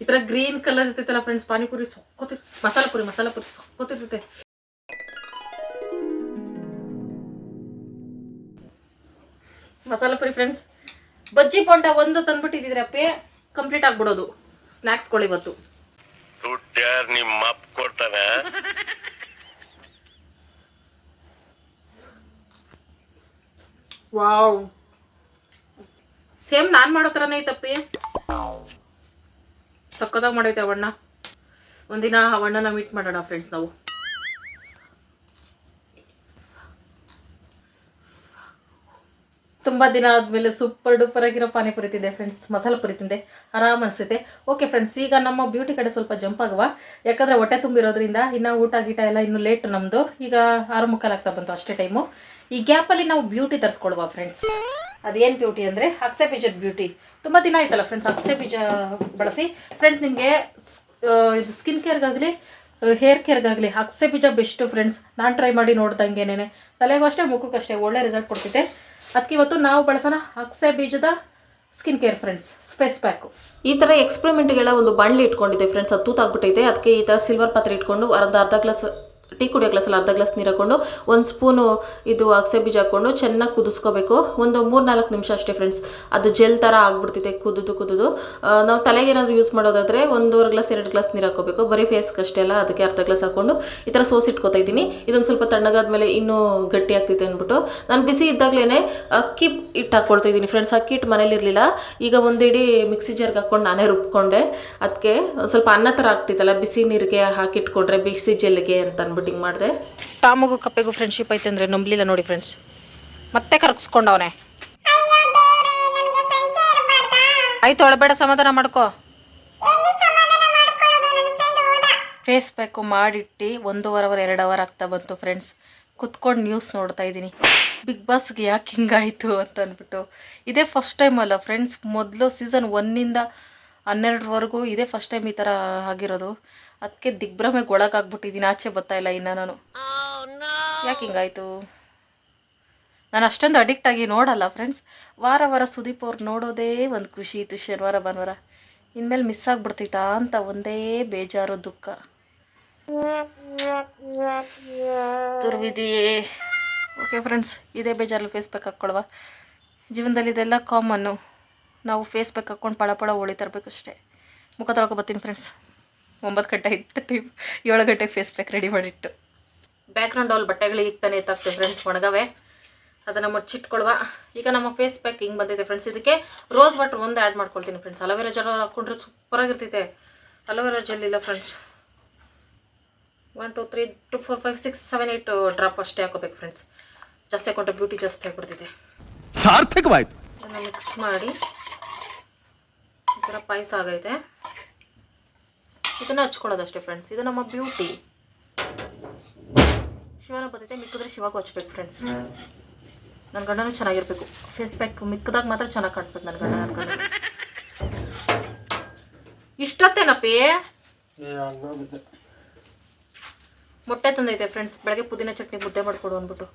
ಈ ಥರ ಗ್ರೀನ್ ಕಲರ್ ಇರ್ತೈತಲ್ಲ ಫ್ರೆಂಡ್ಸ್ ಪಾನಿಪುರಿ ಸೊಕ್ಕೋತಿ ಮಸಾಲ ಪುರಿ ಮಸಾಲ ಪುರಿ ಸೊಕ್ಕೋತಿರ್ತೈತೆ. ಮಸಾಲ ಪುರಿ ಫ್ರೆಂಡ್ಸ್ ಬಜ್ಜಿ ಪೊಂಡ ಒಂದು ತಂದ್ಬಿಟ್ಟಿದ್ದೀರಪ್ಪ ಕಂಪ್ಲೀಟ್ ಆಗ್ಬಿಡೋದು. ಸ್ನ್ಯಾಕ್ಸ್ಗಳು ಇವತ್ತು. ವಾವ್ ಸೇಮ್ ನಾನು ಮಾಡೋ ಥರನೇ ಐತಪ್ಪಿ ಸಕ್ಕದಾಗ ಮಾಡೈತೆ ಅವಣ್ಣ ಒಂದಿನ ಅವಣ್ಣನ ಮೀಟ್ ಮಾಡೋಣ ಫ್ರೆಂಡ್ಸ್ ನಾವು. ತುಂಬ ದಿನ ಆದಮೇಲೆ ಸೂಪರ್ ಡೂಪರ್ ಆಗಿರೋ ಪಾನಿಪುರಿ ತಿಂದೆ ಫ್ರೆಂಡ್ಸ್ ಮಸಾಲೆ ಪುರಿ ತಿಂದೆ. ಆರಾಮ್ ಅನಿಸುತ್ತೆ. ಓಕೆ ಫ್ರೆಂಡ್ಸ್ ಈಗ ನಮ್ಮ ಬ್ಯೂಟಿ ಕಡೆ ಸ್ವಲ್ಪ ಜಂಪ್ ಆಗುವ. ಯಾಕಂದರೆ ಹೊಟ್ಟೆ ತುಂಬಿರೋದ್ರಿಂದ ಇನ್ನು ಊಟ ಗೀಟ ಎಲ್ಲ ಇನ್ನೂ ಲೇಟ್ ನಮ್ಮದು ಈಗ ಆರು ಮುಕ್ಕಾಲು ಬಂತು ಅಷ್ಟೇ ಟೈಮು ಈ ಗ್ಯಾಪಲ್ಲಿ ನಾವು ಬ್ಯೂಟಿ ತರಿಸ್ಕೊಳ್ವಾ ಫ್ರೆಂಡ್ಸ್ ಅದೇನು ಬ್ಯೂಟಿ ಅಂದರೆ ಅಕ್ಸೆ ಬೀಜದ ಬ್ಯೂಟಿ ತುಂಬ ದಿನ ಆಯ್ತಲ್ಲ ಫ್ರೆಂಡ್ಸ್ ಅಕ್ಸೆ ಬೀಜ ಬಳಸಿ. ಫ್ರೆಂಡ್ಸ್ ನಿಮಗೆ ಇದು ಸ್ಕಿನ್ ಕೇರ್ಗಾಗಲಿ ಹೇರ್ ಕೇರ್ಗಾಗಲಿ ಅಕ್ಸೆ ಬೀಜ ಬೆಸ್ಟು ಫ್ರೆಂಡ್ಸ್ ನಾನು ಟ್ರೈ ಮಾಡಿ ನೋಡ್ದಂಗೆನೇ ತಲೆಗೂ ಅಷ್ಟೇ ಮುಖಕ್ಕಷ್ಟೇ ಒಳ್ಳೆ ರಿಸಲ್ಟ್ ಕೊಡ್ತಿದೆ ಅದಕ್ಕೆ ಇವತ್ತು ನಾವು ಬಳಸೋಣ ಅಕ್ಸೆ ಬೀಜದ skin care friends face pack ಈ ಥರ ಎಕ್ಸ್ಪೆರಿಮೆಂಟ್ಗೆಲ್ಲ ಒಂದು ಬಂಡ್ಲಿ ಇಟ್ಕೊಂಡಿದ್ದೆ ಫ್ರೆಂಡ್ಸ್ ಅದು ತೂತಾಗ್ಬಿಟ್ಟೈತೆ. ಅದಕ್ಕೆ ಈ ಥರ ಸಿಲ್ವರ್ ಪಾತ್ರೆ ಇಟ್ಕೊಂಡು ಅರ್ಧ ಅರ್ಧ ಗ್ಲಾಸ್ ಟೀ ಕುಡಿಯೋ ಗ್ಲಾಸಲ್ಲಿ ಅರ್ಧ ಗ್ಲಾಸ್ ನೀರು ಹಾಕೊಂಡು ಒಂದು ಸ್ಪೂನು ಇದು ಅಗಸೆ ಬೀಜ ಹಾಕ್ಕೊಂಡು ಚೆನ್ನಾಗಿ ಕುದಿಸ್ಕೋಬೇಕು. ಒಂದು ಮೂರು ನಾಲ್ಕು ನಿಮಿಷ ಅಷ್ಟೇ ಫ್ರೆಂಡ್ಸ್ ಅದು ಜೆಲ್ ಥರ ಆಗ್ಬಿಡ್ತಿದೆ, ಕುದ್ದು ಕುದ್ದು. ನಾವು ತಲೆಗೆ ಏನಾದರೂ ಯೂಸ್ ಮಾಡೋದಾದರೆ ಒಂದೂವರೆ ಗ್ಲಾಸ್, ಎರಡು ಗ್ಲಾಸ್ ನೀರು ಹಾಕೋಬೇಕು ಬರೀ ಫೇಸ್ಗೆ ಅಷ್ಟೇ ಅಲ್ಲ, ಅದಕ್ಕೆ ಅರ್ಧ ಗ್ಲಾಸ್ ಹಾಕ್ಕೊಂಡು ಈ ಥರ ಸೋಸಿಟ್ಕೋತಾ ಇದ್ದೀನಿ. ಇದೊಂದು ಸ್ವಲ್ಪ ತಣ್ಣಗಾದ್ಮೇಲೆ ಇನ್ನೂ ಗಟ್ಟಿ ಅಂದ್ಬಿಟ್ಟು. ನಾನು ಬಿಸಿ ಇದ್ದಾಗಲೇ ಅಕ್ಕಿ ಹಿಟ್ಟು ಹಾಕ್ಕೊಳ್ತಾ ಇದ್ದೀನಿ ಫ್ರೆಂಡ್ಸ್ ಅಕ್ಕಿ ಹಿಟ್ಟು ಮನೇಲಿ ಇರಲಿಲ್ಲ. ಈಗ ಒಂದಿಡಿ ಮಿಕ್ಸಿ ಜಾರ್ಗೆ ಹಾಕ್ಕೊಂಡು ನಾನೇ ರುಬ್ಕೊಂಡೆ. ಅದಕ್ಕೆ ಸ್ವಲ್ಪ ಅನ್ನ ಥರ ಆಗ್ತಿತ್ತಲ್ಲ, ಬಿಸಿ ನೀರಿಗೆ ಹಾಕಿಟ್ಕೊಂಡ್ರೆ ಬಿಸಿ ಜೆಲ್ಗೆ ಅಂತ ಅಂದ್ಬಿಟ್ಟು. ಹಿಂಗೆ ಮಾಡಿದೆ. ಟಾಮಗೂ ಕಪ್ಪೆಗೂ ಫ್ರೆಂಡ್ಶಿಪ್ ಐತೆ ಅಂದರೆ ನಂಬಲಿಲ್ಲ ನೋಡಿ ಫ್ರೆಂಡ್ಸ್ ಮತ್ತೆ ಕರ್ಗಿಸ್ಕೊಂಡವನೆ ಆಯ್ತು, ಒಳಬೇಡ, ಸಮಾಧಾನ ಮಾಡ್ಕೋ. ಫೇಸ್ ಪ್ಯಾಕು ಮಾಡಿಟ್ಟು ಒಂದೂವರೆ ಅವರ್ ಎರಡು ಅವರ್ ಆಗ್ತಾ ಬಂತು ಫ್ರೆಂಡ್ಸ್ ಕುತ್ಕೊಂಡು ನ್ಯೂಸ್ ನೋಡ್ತಾ ಇದ್ದೀನಿ. ಬಿಗ್ ಬಾಸ್ಗೆ ಯಾಕೆ ಹಿಂಗಾಯಿತು ಅಂತ ಅಂದ್ಬಿಟ್ಟು. ಇದೇ ಫಸ್ಟ್ ಟೈಮ್ ಅಲ್ಲ ಫ್ರೆಂಡ್ಸ್ ಮೊದಲು ಸೀಸನ್ ಒನ್ನಿಂದ ಹನ್ನೆರಡರವರೆಗೂ ಇದೇ ಫಸ್ಟ್ ಟೈಮ್ ಈ ಥರ ಆಗಿರೋದು. ಅದಕ್ಕೆ ದಿಗ್ಭ್ರಮೆಗೆ ಒಳಗಾಗ್ಬಿಟ್ಟಿದ್ದೀನಿ ಆಚೆ ಬರ್ತಾ ಇಲ್ಲ ಇನ್ನು ನಾನು. ಯಾಕೆ ಹಿಂಗಾಯಿತು? ನಾನು ಅಷ್ಟೊಂದು ಅಡಿಕ್ಟ್ ಆಗಿ ನೋಡಲ್ಲ ಫ್ರೆಂಡ್ಸ್ ವಾರ ವಾರ ಸುದೀಪ್ ಅವ್ರು ನೋಡೋದೇ ಒಂದು ಖುಷಿ ಇತ್ತು ಶನಿವಾರ, ಭಾನುವಾರ. ಇನ್ಮೇಲೆ ಮಿಸ್ ಆಗ್ಬಿಡ್ತೈತಾ ಅಂತ ಒಂದೇ ಬೇಜಾರು, ದುಃಖ. ದುರ್ವಿಧಿ ಓಕೆ ಫ್ರೆಂಡ್ಸ್ ಇದೇ ಬೇಜಾರಲ್ಲಿ ಫೇಸ್ ಪ್ಯಾಕ್ ಹಾಕ್ಕೊಳ್ವ. ಜೀವನದಲ್ಲಿ ಇದೆಲ್ಲ ಕಾಮನ್ನು ನಾವು ಫೇಸ್ ಪ್ಯಾಕ್ ಹಾಕ್ಕೊಂಡು ಪಳ ಪಳ ಹೋಳಿ ತರಬೇಕಷ್ಟೇ. ಮುಖ ತೊಳ್ಕೊ ಬರ್ತೀನಿ ಫ್ರೆಂಡ್ಸ್ ಒಂಬತ್ತು ಗಂಟೆ ಇತ್ತು ಟೈಮ್. ಏಳು ಗಂಟೆಗೆ ಫೇಸ್ ಪ್ಯಾಕ್ ರೆಡಿ ಮಾಡಿಟ್ಟು. ಬ್ಯಾಕ್ಗ್ರೌಂಡ್ ಅಲ್ಲಿ ಬಟ್ಟೆಗಳಿಗೆ ಇಕ್ತಾನೆ ತಾನೇ ಎತ್ತಾಗ್ತದೆ ಫ್ರೆಂಡ್ಸ್ ಒಣಗವೆ. ಅದನ್ನು ಮುಚ್ಚಿಟ್ಕೊಳ್ವ. ಈಗ ನಮ್ಮ ಫೇಸ್ ಪ್ಯಾಕ್ ಹಿಂಗೆ ಬಂದಿದೆ ಫ್ರೆಂಡ್ಸ್ ಇದಕ್ಕೆ ರೋಸ್ ವಾಟರ್ ಒಂದು ಆ್ಯಡ್ ಮಾಡ್ಕೊಳ್ತೀನಿ ಫ್ರೆಂಡ್ಸ್ ಅಲೋವೆರಾ ಜೆಲ್ ಹಾಕ್ಕೊಂಡ್ರೆ ಸೂಪರಾಗಿರ್ತೈತೆ ಅಲೋವೆರಾ ಜೆಲ್ ಇಲ್ಲ friends one two three two four five six seven eight drop ಅಷ್ಟೇ ಹಾಕೋಬೇಕು ಫ್ರೆಂಡ್ಸ್ ಜಾಸ್ತಿ ಹಾಕೊಂಡ್ರೆ ಬ್ಯೂಟಿ ಜಾಸ್ತಿ ಆಗ್ಬಿಡ್ತೈತೆ. ಸಾರ್ಥಕವಾಯ್ತು. ಇದನ್ನು ಮಿಕ್ಸ್ ಮಾಡಿ. ಈ ಥರ ಪಾಯಸ ಆಗೈತೆ. ಇದನ್ನು ಹಚ್ಕೊಳ್ಳೋದಷ್ಟೇ ಫ್ರೆಂಡ್ಸ್ ಇದು ನಮ್ಮ ಬ್ಯೂಟಿ ಶಿವನ ಬರ್ತೈತೆ ಮಿಕ್ಕಿದ್ರೆ ಶಿವಾಗ ಹಚ್ಬೇಕು ಫ್ರೆಂಡ್ಸ್ ನನ್ನ ಗಂಡನೂ ಚೆನ್ನಾಗಿರ್ಬೇಕು. ಫೇಸ್ ಪ್ಯಾಕ್ ಮಿಕ್ಕದಾಗ ಮಾತ್ರ ಚೆನ್ನಾಗಿ ಕಾಣಿಸ್ಬೇಕು ನನ್ನ ಗಂಡ ನನ್ನ ಗಂಡ. ಇಷ್ಟೊತ್ತೇನಪ್ಪಿ? ಮೊಟ್ಟೆ ತಂದೈತೆ ಫ್ರೆಂಡ್ಸ್ ಬೆಳಗ್ಗೆ ಪುದೀನ ಚಟ್ನಿ ಮುದ್ದೆ ಮಾಡಿಕೊಡು ಅಂದ್ಬಿಟ್ಟು.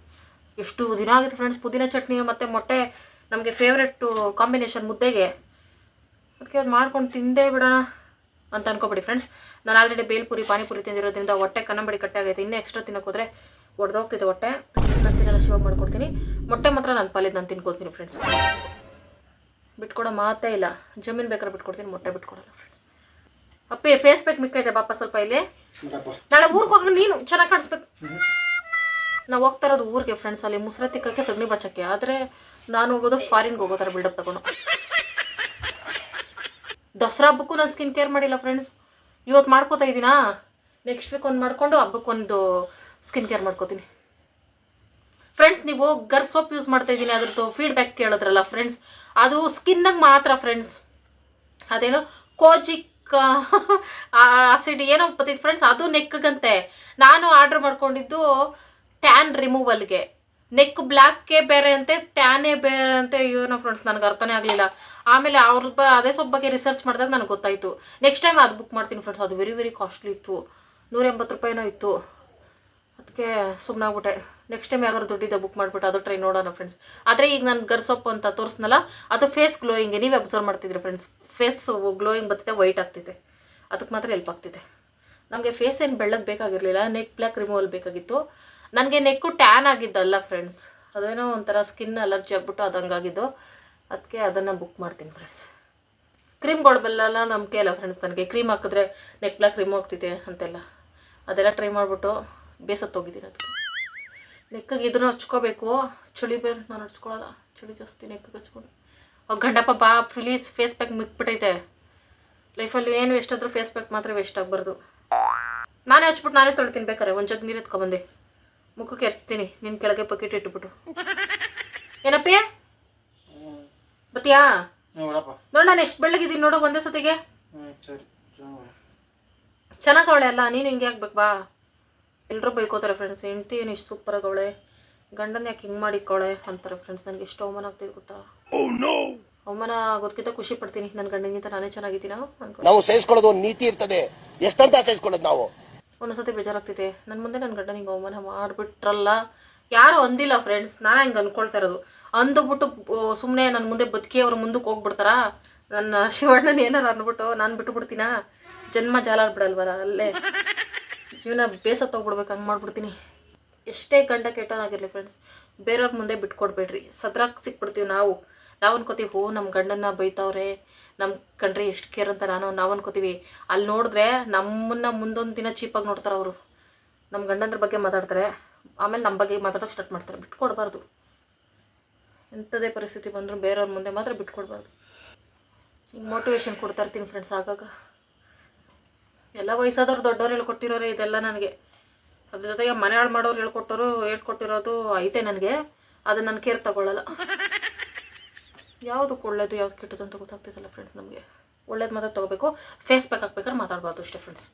ಎಷ್ಟು ದಿನ ಆಗಿತ್ತು ಫ್ರೆಂಡ್ಸ್ ಪುದೀನ ಚಟ್ನಿ ಮತ್ತು ಮೊಟ್ಟೆ ನಮಗೆ ಫೇವ್ರೆಟ್ಟು ಕಾಂಬಿನೇಷನ್ ಮುದ್ದೆಗೆ. ಅದಕ್ಕೆ ಅದು ಮಾಡ್ಕೊಂಡು ತಿಂದೇ ಬಿಡೋಣ. ಅಂತ ಅನ್ಕೋಬಿಡಿ ಫ್ರೆಂಡ್ಸ್ ನಾನು ಆಲ್ರೆಡಿ ಬೇಲ್ಪುರಿ ಪಾನಿಪುರಿ ತಿಂದಿರೋದ್ರಿಂದ ಹೊಟ್ಟೆ ಕನ್ನಂಬಡಿ ಕಟ್ಟೆ ಆಗೈತೆ ಇನ್ನೂ ಎಕ್ಸ್ಟ್ರಾ ತಿನ್ನೋಕೋದ್ರೆ ಒಡೆದೋಗ್ತಿದೆ ಹೊಟ್ಟೆ. ನಾನು ಶಿವಾಗ ಮಾಡ್ಕೊಡ್ತೀನಿ. ಮೊಟ್ಟೆ ಮಾತ್ರ ನಾನು ಪಾಲಿದ್ದು ನಾನು ತಿನ್ಕೊಳ್ತೀನಿ ಫ್ರೆಂಡ್ಸ್ ಬಿಟ್ಕೊಡೋ ಮಾತೇ ಇಲ್ಲ. ಜಮೀನು ಬೇಕಾದ್ರೆ ಬಿಟ್ಕೊಡ್ತೀನಿ ಮೊಟ್ಟೆ ಬಿಟ್ಕೊಡಲ್ಲ ಫ್ರೆಂಡ್ಸ್ ಅಪ್ಪಿ ಫೇಸ್ ಪ್ಯಾಕ್ ಮಿಕ್ಕೈತೆ ಬಾಪ ಸ್ವಲ್ಪ ಇಲ್ಲಿ. ನಾಳೆ ಊರಿಗೆ ಹೋಗಿ ನೀನು ಚೆನ್ನಾಗಿ ಕಾಣಿಸ್ಬೇಕು. ನಾವು ಹೋಗ್ತಾ ಇರೋದು ಊರಿಗೆ ಫ್ರೆಂಡ್ಸ್ ಅಲ್ಲಿ ಮುಸ್ರೆ ತಿಕ್ಕಕ್ಕೆ ಸಗಣಿ ಬಚ್ಚಕ್ಕೆ ಆದರೆ ನಾನು ಹೋಗೋದು ಫಾರಿನ್ಗೆ ಹೋಗೋ ಥರ ಬಿಲ್ಡಪ್ ತಗೊಂಡು. ದಸರಾ ಹಬ್ಬಕ್ಕೂ ನಾನು ಸ್ಕಿನ್ ಕೇರ್ ಮಾಡಿಲ್ಲ ಫ್ರೆಂಡ್ಸ್ ಇವತ್ತು ಮಾಡ್ಕೋತಾ ಇದ್ದೀನಾ ನೆಕ್ಸ್ಟ್ ವೀಕ್ ಒಂದು ಮಾಡಿಕೊಂಡು ಹಬ್ಬಕ್ಕೊಂದು ಸ್ಕಿನ್ ಕೇರ್ ಮಾಡ್ಕೋತೀನಿ. ಫ್ರೆಂಡ್ಸ್ ನೀವು ಗರ್ ಸೋಪ್ ಯೂಸ್ ಮಾಡ್ತಾ ಇದ್ದೀನಿ ಅದ್ರದ್ದು ಫೀಡ್ಬ್ಯಾಕ್ ಕೇಳಿದ್ರಲ್ಲ ಫ್ರೆಂಡ್ಸ್ ಅದು ಸ್ಕಿನ್ನಾಗೆ ಮಾತ್ರ ಫ್ರೆಂಡ್ಸ್ ಅದೇನು ಕೋಜಿಕ್ ಆಸಿಡ್ ಏನೋ ಬರ್ತೈತೆ ಫ್ರೆಂಡ್ಸ್ ಅದು ನೆಕ್ಕಗಂತೆ ನಾನು ಆರ್ಡ್ರ್ ಮಾಡ್ಕೊಂಡಿದ್ದು ಟ್ಯಾನ್ ರಿಮೂವಲ್ಗೆ ನೆಕ್ ಬ್ಲ್ಯಾಕ್ಗೆ ಬೇರೆ ಅಂತೆ ಟ್ಯಾನೇ ಬೇರೆ ಅಂತೆ ಇವನ ಫ್ರೆಂಡ್ಸ್ ನನಗೆ ಅರ್ಥನೇ ಆಗಲಿಲ್ಲ. ಆಮೇಲೆ ಅವ್ರ ಬ ಅದೇ ಸ್ವಲ್ಪ ಬಗ್ಗೆ ರಿಸರ್ಚ್ ಮಾಡಿದಾಗ ನನಗೆ ಗೊತ್ತಾಯಿತು. ನೆಕ್ಸ್ಟ್ ಟೈಮ್ ಅದು ಬುಕ್ ಮಾಡ್ತೀನಿ ಫ್ರೆಂಡ್ಸ್ ಅದು ವೆರಿ ವೆರಿ ಕಾಸ್ಟ್ಲಿ ಇತ್ತು. ನೂರ ಎಂಬತ್ತು ರೂಪಾಯಿನೋ ಇತ್ತು. ಅದಕ್ಕೆ ಸುಮ್ಮನಾಗ್ಬಿಟ್ಟೆ ನೆಕ್ಸ್ಟ್ ಟೈಮ್ ಯಾರು ದುಡ್ಡಿದ್ದ ಬುಕ್ ಮಾಡಿಬಿಟ್ಟು ಅದು ಟ್ರೈ ನೋಡೋಣ ಫ್ರೆಂಡ್ಸ್ ಆದರೆ ಈಗ ನಾನು ಗರ್ಸೊಪ್ಪು ಅಂತ ತೋರಿಸ್ನಲ್ಲ, ಅದು ಫೇಸ್ ಗ್ಲೋಯಿಂಗ್ ನೀವು ಅಬ್ಸರ್ವ್ ಮಾಡ್ತಿದ್ರಿ ಫ್ರೆಂಡ್ಸ್ ಫೇಸ್ ಗ್ಲೋಯಿಂಗ್ ಬರ್ತಿದೆ ವೈಟ್ ಆಗ್ತಿದೆ. ಅದಕ್ಕೆ ಮಾತ್ರ ಹೆಲ್ಪ್ ಆಗ್ತಿದೆ. ನಮಗೆ ಫೇಸ್ ಏನು ಬೆಳ್ಳಗೆ ಬೇಕಾಗಿರಲಿಲ್ಲ ನೆಕ್ ಬ್ಲ್ಯಾಕ್ ರಿಮೂವಲ್ ಬೇಕಾಗಿತ್ತು. ನನಗೆ ನೆಕ್ಕು ಟ್ಯಾನ್ ಆಗಿದ್ದಲ್ಲ ಫ್ರೆಂಡ್ಸ್. ಅದೇನೋ ಒಂಥರ ಸ್ಕಿನ್ ಅಲರ್ಜಿ ಆಗ್ಬಿಟ್ಟು ಅದು ಹಂಗಾಗಿದ್ದು ಅದಕ್ಕೆ ಅದನ್ನು ಬುಕ್ ಮಾಡ್ತೀನಿ ಫ್ರೆಂಡ್ಸ್. ಕ್ರೀಮ್ ಕೊಡಬಲ್ಲ ನಂಬಿಕೆ ಅಲ್ಲ ಫ್ರೆಂಡ್ಸ್ ನನಗೆ. ಕ್ರೀಮ್ ಹಾಕಿದ್ರೆ ನೆಕ್ ಕ್ರೀಮ್ ಆಗ್ತಿದೆ ಅಂತೆಲ್ಲ. ಅದೆಲ್ಲ ಟ್ರೈ ಮಾಡಿಬಿಟ್ಟು ಬೇಸತ್ತೋಗಿದ್ದೀನಿ ಅದಕ್ಕೆ. ನೆಕ್ಕಿಗೆ ಇದನ್ನು ಹಚ್ಕೋಬೇಕು. ಚಳಿ ಬೇರೆ ನಾನು ಹಚ್ಕೊಳ್ಳಲ್ಲ ಚಳಿ ಜಾಸ್ತಿ ನೆಕ್ಕಿಗೆ ಹಚ್ಕೊಂಡು. ಅವ್ ಗಂಡಪ್ಪ ಬಾ ಪ್ಲೀಸ್ ಫೇಸ್ ಪ್ಯಾಕ್ ಮಿಕ್ಬಿಟ್ಟೈತೆ. ಲೈಫಲ್ಲಿ ಏನು ವೇಸ್ಟ್ ಆದರೂ ಫೇಸ್ ಪ್ಯಾಕ್ ಮಾತ್ರ ವೇಸ್ಟ್ ಆಗಬಾರ್ದು. ನಾನೇ ಹಚ್ಬಿಟ್ಟು ನಾನೇ ತೊಳಿತೀನಿ ಬೇಕಾರೆ ಒಂದು ಜಗ್ ನೀರು ಎತ್ಕೊಬಂದೆ ಮುಖಕ್ಕೆ ಎರ್ಚ್ತೀನಿ. ನಿನ್ನ ಕೆಳಗೆ ಪಕೆಟ್ ಇಟ್ಬಿಟ್ಟು. ಏನಪ್ಪ? ಬತ್ತಿಯಾ? ನೋಡ ನಾನು ಎಷ್ಟು ಬೆಳ್ಳಗಿದ್ದೀನಿ ನೋಡು ಒಂದೇ ಸತಿಗೆ. ಚೆನ್ನಾಗಿ ಅವಳೆ ಅಲ್ಲ ನೀನು ಹಿಂಗೆ ಆಗ್ಬೇಕು ಬಾ. ಎಲ್ಲರೂ ಬೈಕೋತಾರೆ ಫ್ರೆಂಡ್ಸ್ ಹೆಂಡ್ತಿ ಏನು ಇಷ್ಟು ಸೂಪರ್ ಆಗವಳೆ ಗಂಡನ ಯಾಕೆ ಹಿಂಗೆ ಮಾಡಿಕೊಳ್ಳೆ ಅಂತಾರೆ ಫ್ರೆಂಡ್ಸ್ ನನಗೆ ಎಷ್ಟು ಅವಮಾನ ಆಗ್ತಿದೆ ಗೊತ್ತಾ? ಅವಮಾನ ಆಗೋದಕ್ಕಿಂತ ಖುಷಿ ಪಡ್ತೀನಿ. ನನ್ನ ಗಂಡನಿಗಿಂತ ನಾನೇ ಚೆನ್ನಾಗಿದ್ದೀನಿ ನಾವು ಸೇರಿಸ್ಕೊಳ್ಳೋದು ಒಂದು ನೀತಿ ಇರ್ತದೆ. ಎಷ್ಟಂತ ಸೇರಿಸ್ಕೊಳ್ಳೋದು ನಾವು? ಒಂದೊಂದ್ಸತಿ ಬೇಜಾರಾಗ್ತಿದೆ. ನನ್ನ ಮುಂದೆ ನನ್ನ ಗಂಡನಿಗೆ ಅವಮಾನ ಮಾಡಿಬಿಟ್ರಲ್ಲ. ಯಾರು ಅಂದಿಲ್ಲ ಫ್ರೆಂಡ್ಸ್ ನಾನು ಹಿಂಗೆ ಅಂದ್ಕೊಳ್ತಾ ಇರೋದು. ಅಂದುಬಿಟ್ಟು ಸುಮ್ಮನೆ ನನ್ನ ಮುಂದೆ ಬದುಕಿ ಅವ್ರ ಮುಂದಕ್ಕೆ ಹೋಗ್ಬಿಡ್ತಾರಾ? ನನ್ನ ಶಿವಣ್ಣನ ಏನಾರು ಅಂದ್ಬಿಟ್ಟು, ನಾನು ಬಿಟ್ಟು ಬಿಡ್ತೀನಾ ಜನ್ಮ ಜಾಲಾಡ್ಬಿಡಲ್ವಲ್ಲ ಅಲ್ಲೇ. ಜೀವನ ಬೇಸ ಹೋಗ್ಬಿಡ್ಬೇಕು ಹಂಗೆ ಮಾಡ್ಬಿಡ್ತೀನಿ. ಎಷ್ಟೇ ಗಂಡ ಕೆಟ್ಟೋನಾಗಿರಲಿ ಫ್ರೆಂಡ್ಸ್ ಬೇರೆಯವ್ರ ಮುಂದೆ ಬಿಟ್ಕೊಡ್ಬೇಡ್ರಿ. ಸದ್ರಾಗ ಸಿಕ್ಬಿಡ್ತೀವಿ ನಾವು. ನಾವು ಅನ್ಕೋತೀವಿ, ಹೋ ನಮ್ಮ ಗಂಡನ್ನ ಬೈತಾವ್ರೆ. ನಮ್ಮ ಕಂಡ್ರೆ ಎಷ್ಟು ಕೇರ್ ಅಂತ ನಾನು ನಾವು ಅನ್ಕೋತೀವಿ. ಅಲ್ಲಿ ನೋಡಿದ್ರೆ ನಮ್ಮನ್ನ ಮುಂದೊಂದು ದಿನ ಚೀಪಾಗಿ ನೋಡ್ತಾರೆ ಅವರು. ನಮ್ಮ ಗಂಡಂದ್ರ ಬಗ್ಗೆ ಮಾತಾಡ್ತಾರೆ. ಆಮೇಲೆ ನಮ್ಮ ಬಗ್ಗೆ ಮಾತಾಡೋಕೆ ಸ್ಟಾರ್ಟ್ ಮಾಡ್ತಾರೆ. ಬಿಟ್ಕೊಡ್ಬಾರ್ದು. ಎಂಥದೇ ಪರಿಸ್ಥಿತಿ ಬಂದರೂ ಬೇರೆಯವ್ರ ಮುಂದೆ ಮಾತ್ರ ಬಿಟ್ಕೊಡ್ಬಾರ್ದು. ಈಗ ಮೋಟಿವೇಶನ್ ಕೊಡ್ತಾ ಇರ್ತೀನಿ ಫ್ರೆಂಡ್ಸ್ ಆಗಾಗ. ಎಲ್ಲ ವಯಸ್ಸಾದವ್ರು ದೊಡ್ಡವ್ರು ಹೇಳ್ಕೊಟ್ಟಿರೋರೆ ಇದೆಲ್ಲ ನನಗೆ. ಅದ್ರ ಜೊತೆಗೆ ಮನೆ ಹಾಳು ಮಾಡೋರು ಹೇಳ್ಕೊಟ್ಟರು ಹೇಳ್ಕೊಟ್ಟಿರೋದು ಐತೆ ನನಗೆ. ಅದು ನನ್ನ ಕೇರ್ ತಗೊಳ್ಳಲ್ಲ ಯಾವುದು ಒಳ್ಳೇದು ಯಾವ್ದು ಕೆಟ್ಟದ್ದು ಅಂತ ಗೊತ್ತಾಗ್ತಿದ್ದಲ್ಲ ಫ್ರೆಂಡ್ಸ್ ನಮಗೆ? ಒಳ್ಳೇದು ಮಾತ್ರ ತೊಗೋಬೇಕು ಫೇಸ್ ಪ್ಯಾಕ್ ಹಾಕ್ಬೇಕಾದ್ರೆ ಮಾತಾಡಬಾರ್ದು ಅಷ್ಟೇ ಫ್ರೆಂಡ್ಸ್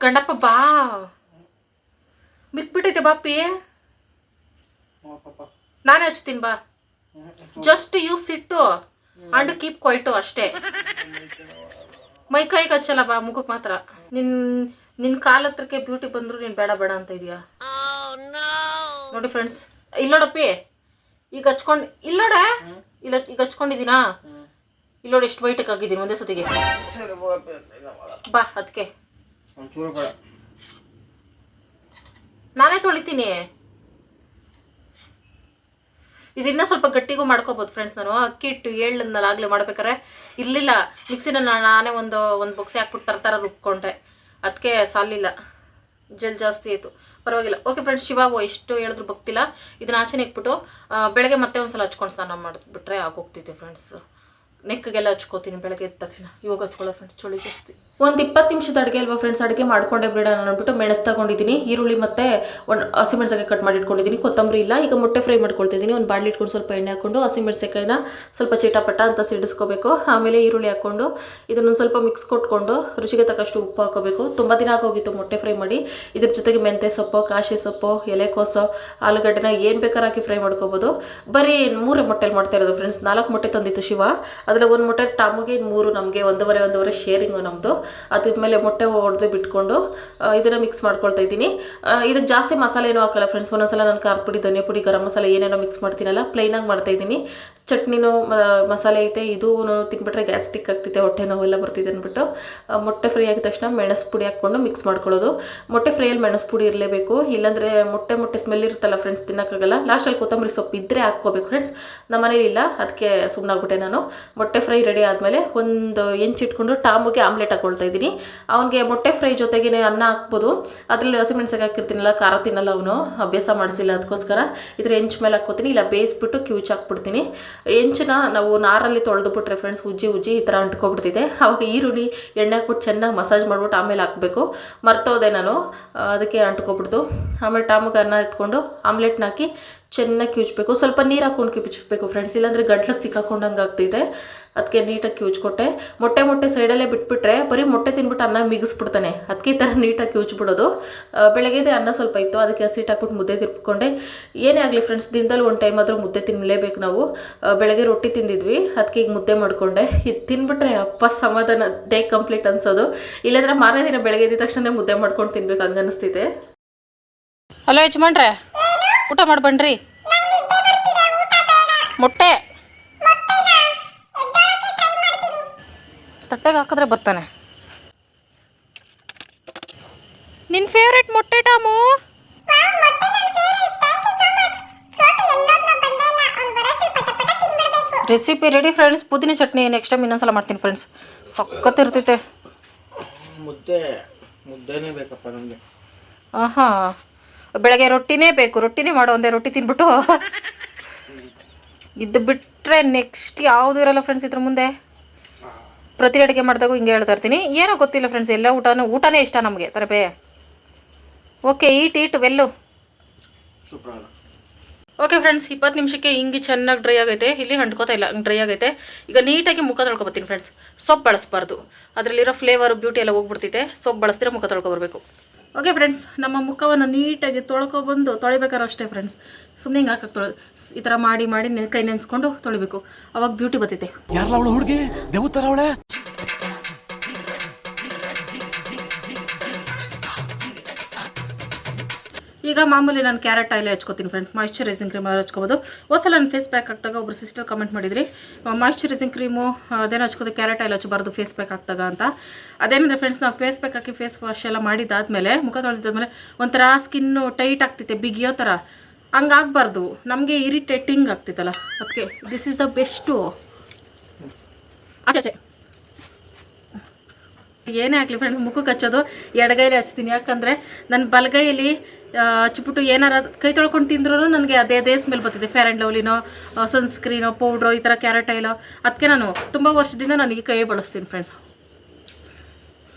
ಕಂಡಪ್ಪ ಬಾ. ಬಿಟ್ಬಿಟ್ಟೈತೆ ಬಾಪಿ. ನಾನೇ ಹಚ್ತೀನಿ ಬಾ. Just use it and keep quiet ಅಷ್ಟೇ. ಮೈ ಕೈಗೆ ಹಚ್ಚಲ್ಲ ಬಾ ಮುಖಕ್ಕೆ ಮಾತ್ರ. ನಿನ್ ನಿನ್ ಕಾಲ ಹತ್ರಕ್ಕೆ ಬ್ಯೂಟಿ ಬಂದ್ರು ನೀನು ಬೇಡ ಬೇಡ ಅಂತ ಇದೀಯಾ? ನೋಡಿ ಫ್ರೆಂಡ್ಸ್ ಇಲ್ಲೋಡಪ್ಪಿ ಈಗ ಹಚ್ಕೊಂಡು ಇಲ್ಲೋಡ ಇಲ್ಲ ಈಗ ಹಚ್ಕೊಂಡಿದ್ದೀನಾ? ಇಲ್ಲೋಡ ಎಷ್ಟು ವೈಟಕ್ಕೆ ಆಗಿದ್ದೀನಿ ಒಂದೇ ಸತಿಗೆ. ಬಾ ಅದಕ್ಕೆ ನಾನೇ ತೊಳಿತೀನಿ. ಇದನ್ನ ಸ್ವಲ್ಪ ಗಟ್ಟಿಗೂ ಮಾಡ್ಕೋಬೋದು ಫ್ರೆಂಡ್ಸ್ ನಾನು. ಅಕ್ಕಿ ಇಟ್ಟು ಏಳನ್ನಲ್ಲ ಆಗಲೇ ಮಾಡ್ಬೇಕಾರೆ ಇರಲಿಲ್ಲ. ಮಿಕ್ಸಿನ ನಾನೇ ಒಂದು ಒಂದು ಬೊಕ್ಸಿ ಹಾಕ್ಬಿಟ್ಟು ತರ್ತಾರ ರುಬ್ಕೊಂಡೆ. ಅದಕ್ಕೆ ಸಾಲಿಲ್ಲ. ಜಲ್ ಜಾಸ್ತಿ ಆಯಿತು. ಪರವಾಗಿಲ್ಲ. ಓಕೆ ಫ್ರೆಂಡ್ಸ್ ಶಿವಾವು ಎಷ್ಟು ಹೇಳಿದ್ರು ಭಕ್ತಿಲ್ಲ. ಇದನ್ನ ಆಚೆನೆ ಇಟ್ಬಿಟ್ಟು ಬೆಳಗ್ಗೆ ಮತ್ತೆ ಒಂದ್ಸಲ ಹಚ್ಕೊಂಡು ಸ್ನಾನ ಮಾಡಿಬಿಟ್ರೆ ಆಗೋಗ್ತಿದ್ದೆ ಫ್ರೆಂಡ್ಸ್ ನೆಕ್ಗೆಲ್ಲ ಹಚ್ಕೋತೀನಿ ಬೆಳಗ್ಗೆ ಎದ್ದ ತಕ್ಷಣ. ಇವಾಗ ಹಚ್ಕೊಳ್ಳೋ ಫ್ರೆಂಡ್ಸ್ ಚಳಿ ಜಾಸ್ತಿ. ಒಂದು ಇಪ್ಪತ್ತು ನಿಮಿಷದ ಅಡುಗೆ ಅಲ್ವಾ ಫ್ರೆಂಡ್ಸ್ ಅಡುಗೆ ಮಾಡ್ಕೊಂಡೆ ಬಿಡೋಣ ಅಂದ್ಬಿಟ್ಟು ಮೆಣಸು ತಗೊಂಡಿದ್ದೀನಿ. ಈರುಳ್ಳಿ ಮತ್ತು ಒಂದು ಹಸಿಮೆಣ್ಸಕಾಯಿ ಕಟ್ ಮಾಡಿ ಇಟ್ಕೊಂಡಿದ್ದೀನಿ ಕೊತ್ತಂಬರಿ ಇಲ್ಲ. ಈಗ ಮೊಟ್ಟೆ ಫ್ರೈ ಮಾಡ್ಕೊಳ್ತಿದ್ದೀನಿ. ಒಂದು ಬಾಡ್ಲಿ ಇಟ್ಕೊಂಡು ಸ್ವಲ್ಪ ಎಣ್ಣೆ ಹಾಕ್ಕೊಂಡು ಹಸಿಮೆಣಸಿನಕಾಯಿನ ಸ್ವಲ್ಪ ಚೀಟಾಪಟ್ಟ ಅಂತ ಸಿಡಿಸ್ಕೋಬೇಕು. ಆಮೇಲೆ ಈರುಳ್ಳಿ ಹಾಕ್ಕೊಂಡು ಇದನ್ನು ಸ್ವಲ್ಪ ಮಿಕ್ಸ್ ಕೊಟ್ಕೊಂಡು ರುಚಿಗೆ ತಕ್ಕಷ್ಟು ಉಪ್ಪು ಹಾಕೋಬೇಕು. ತುಂಬ ದಿನ ಆಗೋಗಿತ್ತು ಮೊಟ್ಟೆ ಫ್ರೈ ಮಾಡಿ. ಇದ್ರ ಜೊತೆಗೆ ಮೆಂತೆ ಸೊಪ್ಪು, ಕಾಶಿ ಸೊಪ್ಪು, ಎಲೆಕೋಸು, ಆಲೂಗಡ್ಡೆನ ಏನು ಬೇಕಾದ್ರೆ ಹಾಕಿ ಫ್ರೈ ಮಾಡ್ಕೋಬೋದು. ಬರೀ ಮೂರೇ ಮೊಟ್ಟೆಲಿ ಮಾಡ್ತಾ ಇರೋದು ಫ್ರೆಂಡ್ಸ್ ನಾಲ್ಕು ಮೊಟ್ಟೆ ತಂದಿತ್ತು ಶಿವ. ಅದರಲ್ಲಿ ಒಂದು ಮೊಟ್ಟೆ ತಮಗೆ ಮೂರು ನಮಗೆ ಒಂದೂವರೆ ಒಂದೂವರೆ ಶೇರಿಂಗು ನಮ್ಮದು ಅದ್ರ ಮೇಲೆ ಮೊಟ್ಟೆ ಹೊಡೆದು ಬಿಟ್ಕೊಂಡು ಇದನ್ನು ಮಿಕ್ಸ್ ಮಾಡ್ಕೊಳ್ತಾ ಇದ್ದೀನಿ. ಇದಕ್ಕೆ ಜಾಸ್ತಿ ಮಸಾಲೆ ಏನೂ ಹಾಕಲ್ಲ ಫ್ರೆಂಡ್ಸ್ ಒಂದೊಂದ್ಸಲ ನಾನು ಖಾರ ಪುಡಿ ಧನಿಯಾ ಪುಡಿ, ಗರಂ ಮಸಾಲೆ ಏನೇನೋ ಮಿಕ್ಸ್ ಮಾಡ್ತೀನಲ್ಲ ಪ್ಲೈನಾಗಿ ಮಾಡ್ತಾ ಇದ್ದೀನಿ. ಚಟ್ನಿನೂ ಮಸಾಲೆ ಐತೆ ಇದು ತಿನ್ಬಿಟ್ರೆ ಗ್ಯಾಸ್ಟ್ರಿಕ್ ಆಗ್ತಿದೆ, ಹೊಟ್ಟೆ ನೋವೆಲ್ಲ ಬರ್ತಿದೆ ಅಂದ್ಬಿಟ್ಟು ಮೊಟ್ಟೆ ಫ್ರೈ ಆಗಿದ ತಕ್ಷಣ ಮೆಣಸು ಪುಡಿ ಹಾಕ್ಕೊಂಡು ಮಿಕ್ಸ್ ಮಾಡ್ಕೊಳ್ಳೋದು. ಮೊಟ್ಟೆ ಫ್ರೈಯಲ್ಲಿ ಮೆಣಸು ಪುಡಿ ಇರಲೇಬೇಕು. ಇಲ್ಲಾಂದರೆ ಮೊಟ್ಟೆ ಮೊಟ್ಟೆ ಸ್ಮೆಲ್ ಇರುತ್ತಲ್ಲ ಫ್ರೆಂಡ್ಸ್ ತಿನ್ನೋಕ್ಕಾಗಲ್ಲ. ಲಾಸ್ಟಲ್ಲಿ ಕೊತ್ತಂಬರಿ ಸೊಪ್ಪು ಇದ್ದರೆ ಹಾಕ್ಕೋಬೇಕು ಫ್ರೆಂಡ್ಸ್ ನಮ್ಮ ಮನೇಲಿ ಇಲ್ಲ ಅದಕ್ಕೆ ಸುಮ್ಮನಾಗ್ಬಿಟ್ಟೆ ನಾನು. ಫ್ರೈ ರೆಡಿ ಆದಮೇಲೆ ಒಂದು ಹೆಂಚಿಟ್ಕೊಂಡು ಟಾಮುಗೆ ಆಮ್ಲೆಟ್ ಹಾಕ್ಕೊಳ್ತಾ ಇದ್ದೀನಿ. ಅವನಿಗೆ ಮೊಟ್ಟೆ ಫ್ರೈ ಜೊತೆಗೇ ಅನ್ನ ಹಾಕ್ಬೋದು. ಅದರಲ್ಲಿ ಹಸಿಮೆಣ್ಸಿಗೆ ಹಾಕಿರ್ತೀನಲ್ಲ ಖಾರ ತಿನ್ನಲ್ಲ ಅವನು, ಅಭ್ಯಾಸ ಮಾಡಿಸಿಲ್ಲ ಅದಕ್ಕೋಸ್ಕರ. ಇದ್ರ ಹೆಂಚು ಮೇಲೆ ಹಾಕ್ಕೋತೀನಿ, ಇಲ್ಲ ಬೇಯಿಸ್ಬಿಟ್ಟು ಕ್ಯೂಚ್ ಹಾಕ್ಬಿಡ್ತೀನಿ. ಹೆಂಚನ್ನ ನಾವು ನಾರಲ್ಲಿ ತೊಳೆದು ಬಿಟ್ರೆ ಫ್ರೆಂಡ್ಸ್ ಉಜ್ಜಿ ಉಜ್ಜಿ ಈ ಥರ ಅಂಟ್ಕೊಬಿಡ್ತಿದೆ. ಅವಾಗ ಈರುಳ್ಳಿ, ಎಣ್ಣೆ ಹಾಕ್ಬಿಟ್ಟು ಚೆನ್ನಾಗಿ ಮಸಾಜ್ ಮಾಡ್ಬಿಟ್ಟು ಆಮೇಲೆ ಹಾಕಬೇಕು. ಮರ್ತೋದೆ ನಾನು, ಅದಕ್ಕೆ ಅಂಟ್ಕೊಬಿಡ್ದು. ಆಮೇಲೆ ಟಾಮುಗೆ ಅನ್ನ ಎತ್ಕೊಂಡು ಆಮ್ಲೆಟ್ನ ಹಾಕಿ ಚೆನ್ನಾಗಿ ಕಿವುಚ್ಬೇಕು ಸ್ವಲ್ಪ ನೀರು ಹಾಕ್ಕೊಂಡು ಕಿವುಚ್ಬೇಕು ಫ್ರೆಂಡ್ಸ್ ಇಲ್ಲಾಂದರೆ ಗಂಟ್ಲಿಗೆ ಸಿಕ್ಕಾಕೊಂಡಂಗೆ ಆಗ್ತಿದೆ. ಅದಕ್ಕೆ ನೀಟಾಗಿ ಕಿವುಚ್ಕೊಟ್ಟೆ ಮೊಟ್ಟೆ ಮೊಟ್ಟೆ ಸೈಡಲ್ಲೇ ಬಿಟ್ಬಿಟ್ರೆ ಬರೀ ಮೊಟ್ಟೆ ತಿನ್ಬಿಟ್ಟು ಅನ್ನ ಮಿಗಿಸ್ಬಿಡ್ತಾನೆ. ಅದಕ್ಕೆ ಈ ಥರ ನೀಟಾಗಿ ಕಿವುಚ್ಬಿಡೋದು ಬೆಳಗ್ಗೆದೆ ಅನ್ನ ಸ್ವಲ್ಪ ಇತ್ತು. ಅದಕ್ಕೆ ಹಸಿಟ್ಟು ಹಾಕ್ಬಿಟ್ಟು ಮುದ್ದೆ ತಿರ್ಕೊಂಡೆ ಏನೇ ಆಗಲಿ ಫ್ರೆಂಡ್ಸ್ ದಿನದಲ್ಲಿ ಒಂದು ಟೈಮ್ ಆದರೂ ಮುದ್ದೆ ತಿನ್ನಲೇಬೇಕು ನಾವು. ಬೆಳಗ್ಗೆ ರೊಟ್ಟಿ ತಿಂದಿದ್ವಿ. ಅದಕ್ಕೆ ಈಗ ಮುದ್ದೆ ಮಾಡಿಕೊಂಡೆ. ಇದು ತಿನ್ಬಿಟ್ರೆ ಅಪ್ಪ ಸಮಾಧಾನ ಡೇ ಕಂಪ್ಲೀಟ್ ಅನ್ಸೋದು. ಇಲ್ಲಾಂದ್ರೆ ಮಾರನೇ ದಿನ ಬೆಳಗ್ಗೆ ತಕ್ಷಣ ಮುದ್ದೆ ಮಾಡ್ಕೊಂಡು ತಿನ್ಬೇಕು ಹಂಗೆ ಅನಿಸ್ತಿದೆ ಹಲೋ ಯಜಮಾನ್ರೆ. ಊಟ ಮಾಡ್ಬನ್ರಿ ಮೊಟ್ಟೆ. ತಟ್ಟೆಗೆ ಹಾಕಿದ್ರೆ ಬರ್ತಾನೆ. ನಿನ್ನ ಫೇವ್ರೇಟ್ ಮೊಟ್ಟೆ ಟಾಮು? ರೆಸಿಪಿ ರೆಡಿ ಫ್ರೆಂಡ್ಸ್ ಪುದೀನ ಚಟ್ನಿ ನೆಕ್ಸ್ಟ್ ಟೈಮ್ ಇನ್ನೊಂದ್ಸಲ ಮಾಡ್ತೀನಿ ಫ್ರೆಂಡ್ಸ್ ಸಖತ್ ಇರ್ತೈತೆ. ಮುದ್ದೆ ಮುದ್ದೆನೇ ಬೇಕಪ್ಪ ನಮಗೆ. ಆಹಾ. ಬೆಳಗ್ಗೆ ರೊಟ್ಟಿನೇ ಬೇಕು. ರೊಟ್ಟಿನೇ ಮಾಡೋ, ಒಂದೇ ರೊಟ್ಟಿ ತಿನ್ಬಿಟ್ಟು. ಇದು ಬಿಟ್ಟರೆ ನೆಕ್ಸ್ಟ್ ಯಾವುದು ಇರಲ್ಲ ಫ್ರೆಂಡ್ಸ್ ಇದ್ರ ಮುಂದೆ. ಪ್ರತಿ ಅಡುಗೆ ಮಾಡಿದಾಗೂ ಹಿಂಗೆ ಹೇಳ್ತಾ ಇರ್ತೀನಿ. ಏನೋ ಗೊತ್ತಿಲ್ಲ ಫ್ರೆಂಡ್ಸ್ ಎಲ್ಲ ಊಟನೂ, ಊಟನೇ ಇಷ್ಟ ನಮಗೆ ತರಬೇ okay eat eat well okay friends ಇಪ್ಪತ್ತು ನಿಮಿಷಕ್ಕೆ ಹಿಂಗೆ ಚೆನ್ನಾಗಿ ಡ್ರೈ ಆಗೈತೆ. ಇಲ್ಲಿ ಹಂಡ್ಕೋತಾ ಇಲ್ಲ, ಹಂಗೆ ಡ್ರೈ ಆಗೈತೆ. ಈಗ ನೀಟಾಗಿ ಮುಖ ತೊಳ್ಕೊಬತ್ತೀನಿ ಫ್ರೆಂಡ್ಸ್ ಸೊಪ್ಪು ಬಳಸಬಾರ್ದು. ಅದರಲ್ಲಿರೋ ಫ್ಲೇವರ್ ಬ್ಯೂಟಿ ಎಲ್ಲ ಹೋಗ್ಬಿಡ್ತೈತೆ. ಸೊಪ್ಪು ಬಳಸಿದ್ರೆ ಮುಖ ತೊಳ್ಕೊಬರ್ಬೇಕು. ಓಕೆ ಫ್ರೆಂಡ್ಸ್ ನಮ್ಮ ಮುಖವನ್ನು ನೀಟಾಗಿ ತೊಳ್ಕೊಬಂದು ತೊಳಿಬೇಕಾರ ಅಷ್ಟೇ ಫ್ರೆಂಡ್ಸ್ ಸುಮ್ಮನೆ ಹಿಂಗೆ ಹಾಕಕ್ಕೆ ತೊಳೆ ಈ ಥರ ಮಾಡಿ ಮಾಡಿ ಕೈ ನೆನೆಸ್ಕೊಂಡು ತೊಳಿಬೇಕು. ಅವಾಗ ಬ್ಯೂಟಿ ಬರ್ತೈತೆ. ಹುಡುಗಿ? ಈಗ ಮಾಮೂಲಿ ನಾನು ಕ್ಯಾರೆಟ್ ಆಯಿಲ್ ಹಚ್ಕೋತೀನಿ ಫ್ರೆಂಡ್ಸ್ ಮಾಯ್ಶ್ಚರೈಸಿಂಗ್ ಕ್ರೀಮ್ ಹಚ್ಕೋಬೋದು. ಹೊಸಲ ನನ್ನ ಫೇಸ್ ಪ್ಯಾಕ್ ಹಾಕ್ದಾಗ ಒಬ್ರು ಸಿಸ್ಟರ್ ಕಮೆಂಟ್ ಮಾಡಿದ್ರಿ ಮಾಯ್ಶ್ಚರೈಸಿಂಗ್ ಕ್ರೀಮು ಅದೇನು ಹಚ್ಕೋದು ಕ್ಯಾರೆಟ್ ಆಯಿಲ್ ಹಚ್ಚಬಾರ್ದು ಫೇಸ್ ಪ್ಯಾಕ್ ಹಾಕ್ದಾಗ ಅಂತ. ಅದೇನಿದೆ ಫ್ರೆಂಡ್ಸ್ ನಾವು ಫೇಸ್ ಪ್ಯಾಕ್ ಹಾಕಿ ಫೇಸ್ ವಾಶ್ ಎಲ್ಲ ಮಾಡಿದ್ದಾದಮೇಲೆ ಮುಖ ತೊಳೆದಾದ್ಮೇಲೆ ಒಂಥರ ಸ್ಕಿನ್ನು ಟೈಟ್ ಆಗ್ತೈತೆ ಬಿಗಿಯೋ ಥರ. ಹಂಗಾಗಬಾರ್ದು. ನಮಗೆ irritating ಆಗ್ತಿತ್ತಲ್ಲ. Okay this is the best ಆಚೆ ಆಚೆ. ಏನೇ ಆಗಲಿ ಫ್ರೆಂಡ್ಸ್ ಮುಖಕ್ಕೆ ಹಚ್ಚೋದು ಎಡಗೈಲಿ ಹಚ್ತೀನಿ. ಯಾಕಂದರೆ ನನ್ನ ಬಲಗೈಯಲ್ಲಿ ಹಚ್ಬಿಟ್ಟು ಏನಾರ ಕೈ ತೊಳ್ಕೊಂಡು ತಿಂದ್ರೂ ನನಗೆ ಅದೇ ಅದೇ ಸ್ಮೆಲ್ ಬರ್ತಿದೆ. ಫೇರ್ ಆ್ಯಂಡ್ ಲವ್ಲಿನೋ ಸನ್ಸ್ಕ್ರೀನೋ ಪೌಡ್ರೋ ಈ ಥರ ಕ್ಯಾರೆಟ್ ಅದಕ್ಕೆ ನಾನು ತುಂಬ ವರ್ಷದಿಂದ ನಾನು ಈ ಕೈ ಬಳಸ್ತೀನಿ ಫ್ರೆಂಡ್ಸ್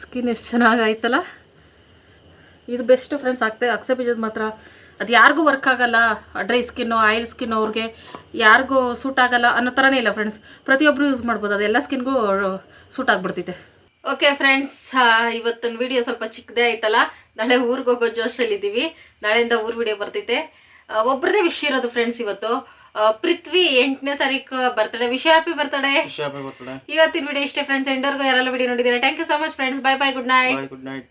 ಸ್ಕಿನ್ ಎಷ್ಟು ಚೆನ್ನಾಗಾಯ್ತಲ್ಲ ಇದು ಬೆಸ್ಟ್ ಫ್ರೆಂಡ್ಸ್ ಆಗ್ತದೆ ಅಕ್ಸೆ ಬೀಜದ ಮಾತ್ರ. ಅದು ಯಾರಿಗೂ ವರ್ಕ್ ಆಗಲ್ಲ. ಡ್ರೈ ಸ್ಕಿನ್ನು ಆಯಿಲ್ ಸ್ಕಿನ್ ಅವ್ರಿಗೆ ಯಾರಿಗೂ ಸೂಟ್ ಆಗಲ್ಲ ಅನ್ನೋ ಥರನೇ ಇಲ್ಲ ಫ್ರೆಂಡ್ಸ್ ಪ್ರತಿಯೊಬ್ಬರು ಯೂಸ್ ಮಾಡ್ಬೋದು. ಅದೆಲ್ಲ ಸ್ಕಿನ್ಗೂ ಸೂಟ್ ಆಗಿಬಿಡ್ತೈತೆ. ಓಕೆ ಫ್ರೆಂಡ್ಸ್ ಇವತ್ತಿನ ವಿಡಿಯೋ ಸ್ವಲ್ಪ ಚಿಕ್ಕದೇ ಆಯ್ತಲ್ಲ? ನಾಳೆ ಊರಿಗೆ ಹೋಗೋ ಜೋಶಲ್ಲಿದ್ದೀವಿ ನಾಳೆಯಿಂದ ಊರ್ ವಿಡಿಯೋ ಬರ್ತೈತೆ ಒಬ್ಬರದೇ ಒಬ್ರದೇ ವಿಷಯ ಇರೋದು ಫ್ರೆಂಡ್ಸ್ ಇವತ್ತು. ಪೃಥ್ವಿ ಎಂಟನೇ ತಾರೀಕು ಬರ್ತಡೆ ವಿಷಯ ಹ್ಯಾಪಿ ಬರ್ತಡೆ ಇವತ್ತಿನ ವಿಡಿಯೋ ಇಷ್ಟೇ ಫ್ರೆಂಡ್ಸ್ ಎಂಡರ್ಗೂ ಯಾರೆಲ್ಲ ವಿಡಿಯೋ ನೋಡಿದ್ದೀರಾ? Thank you so much friends bye bye good night good night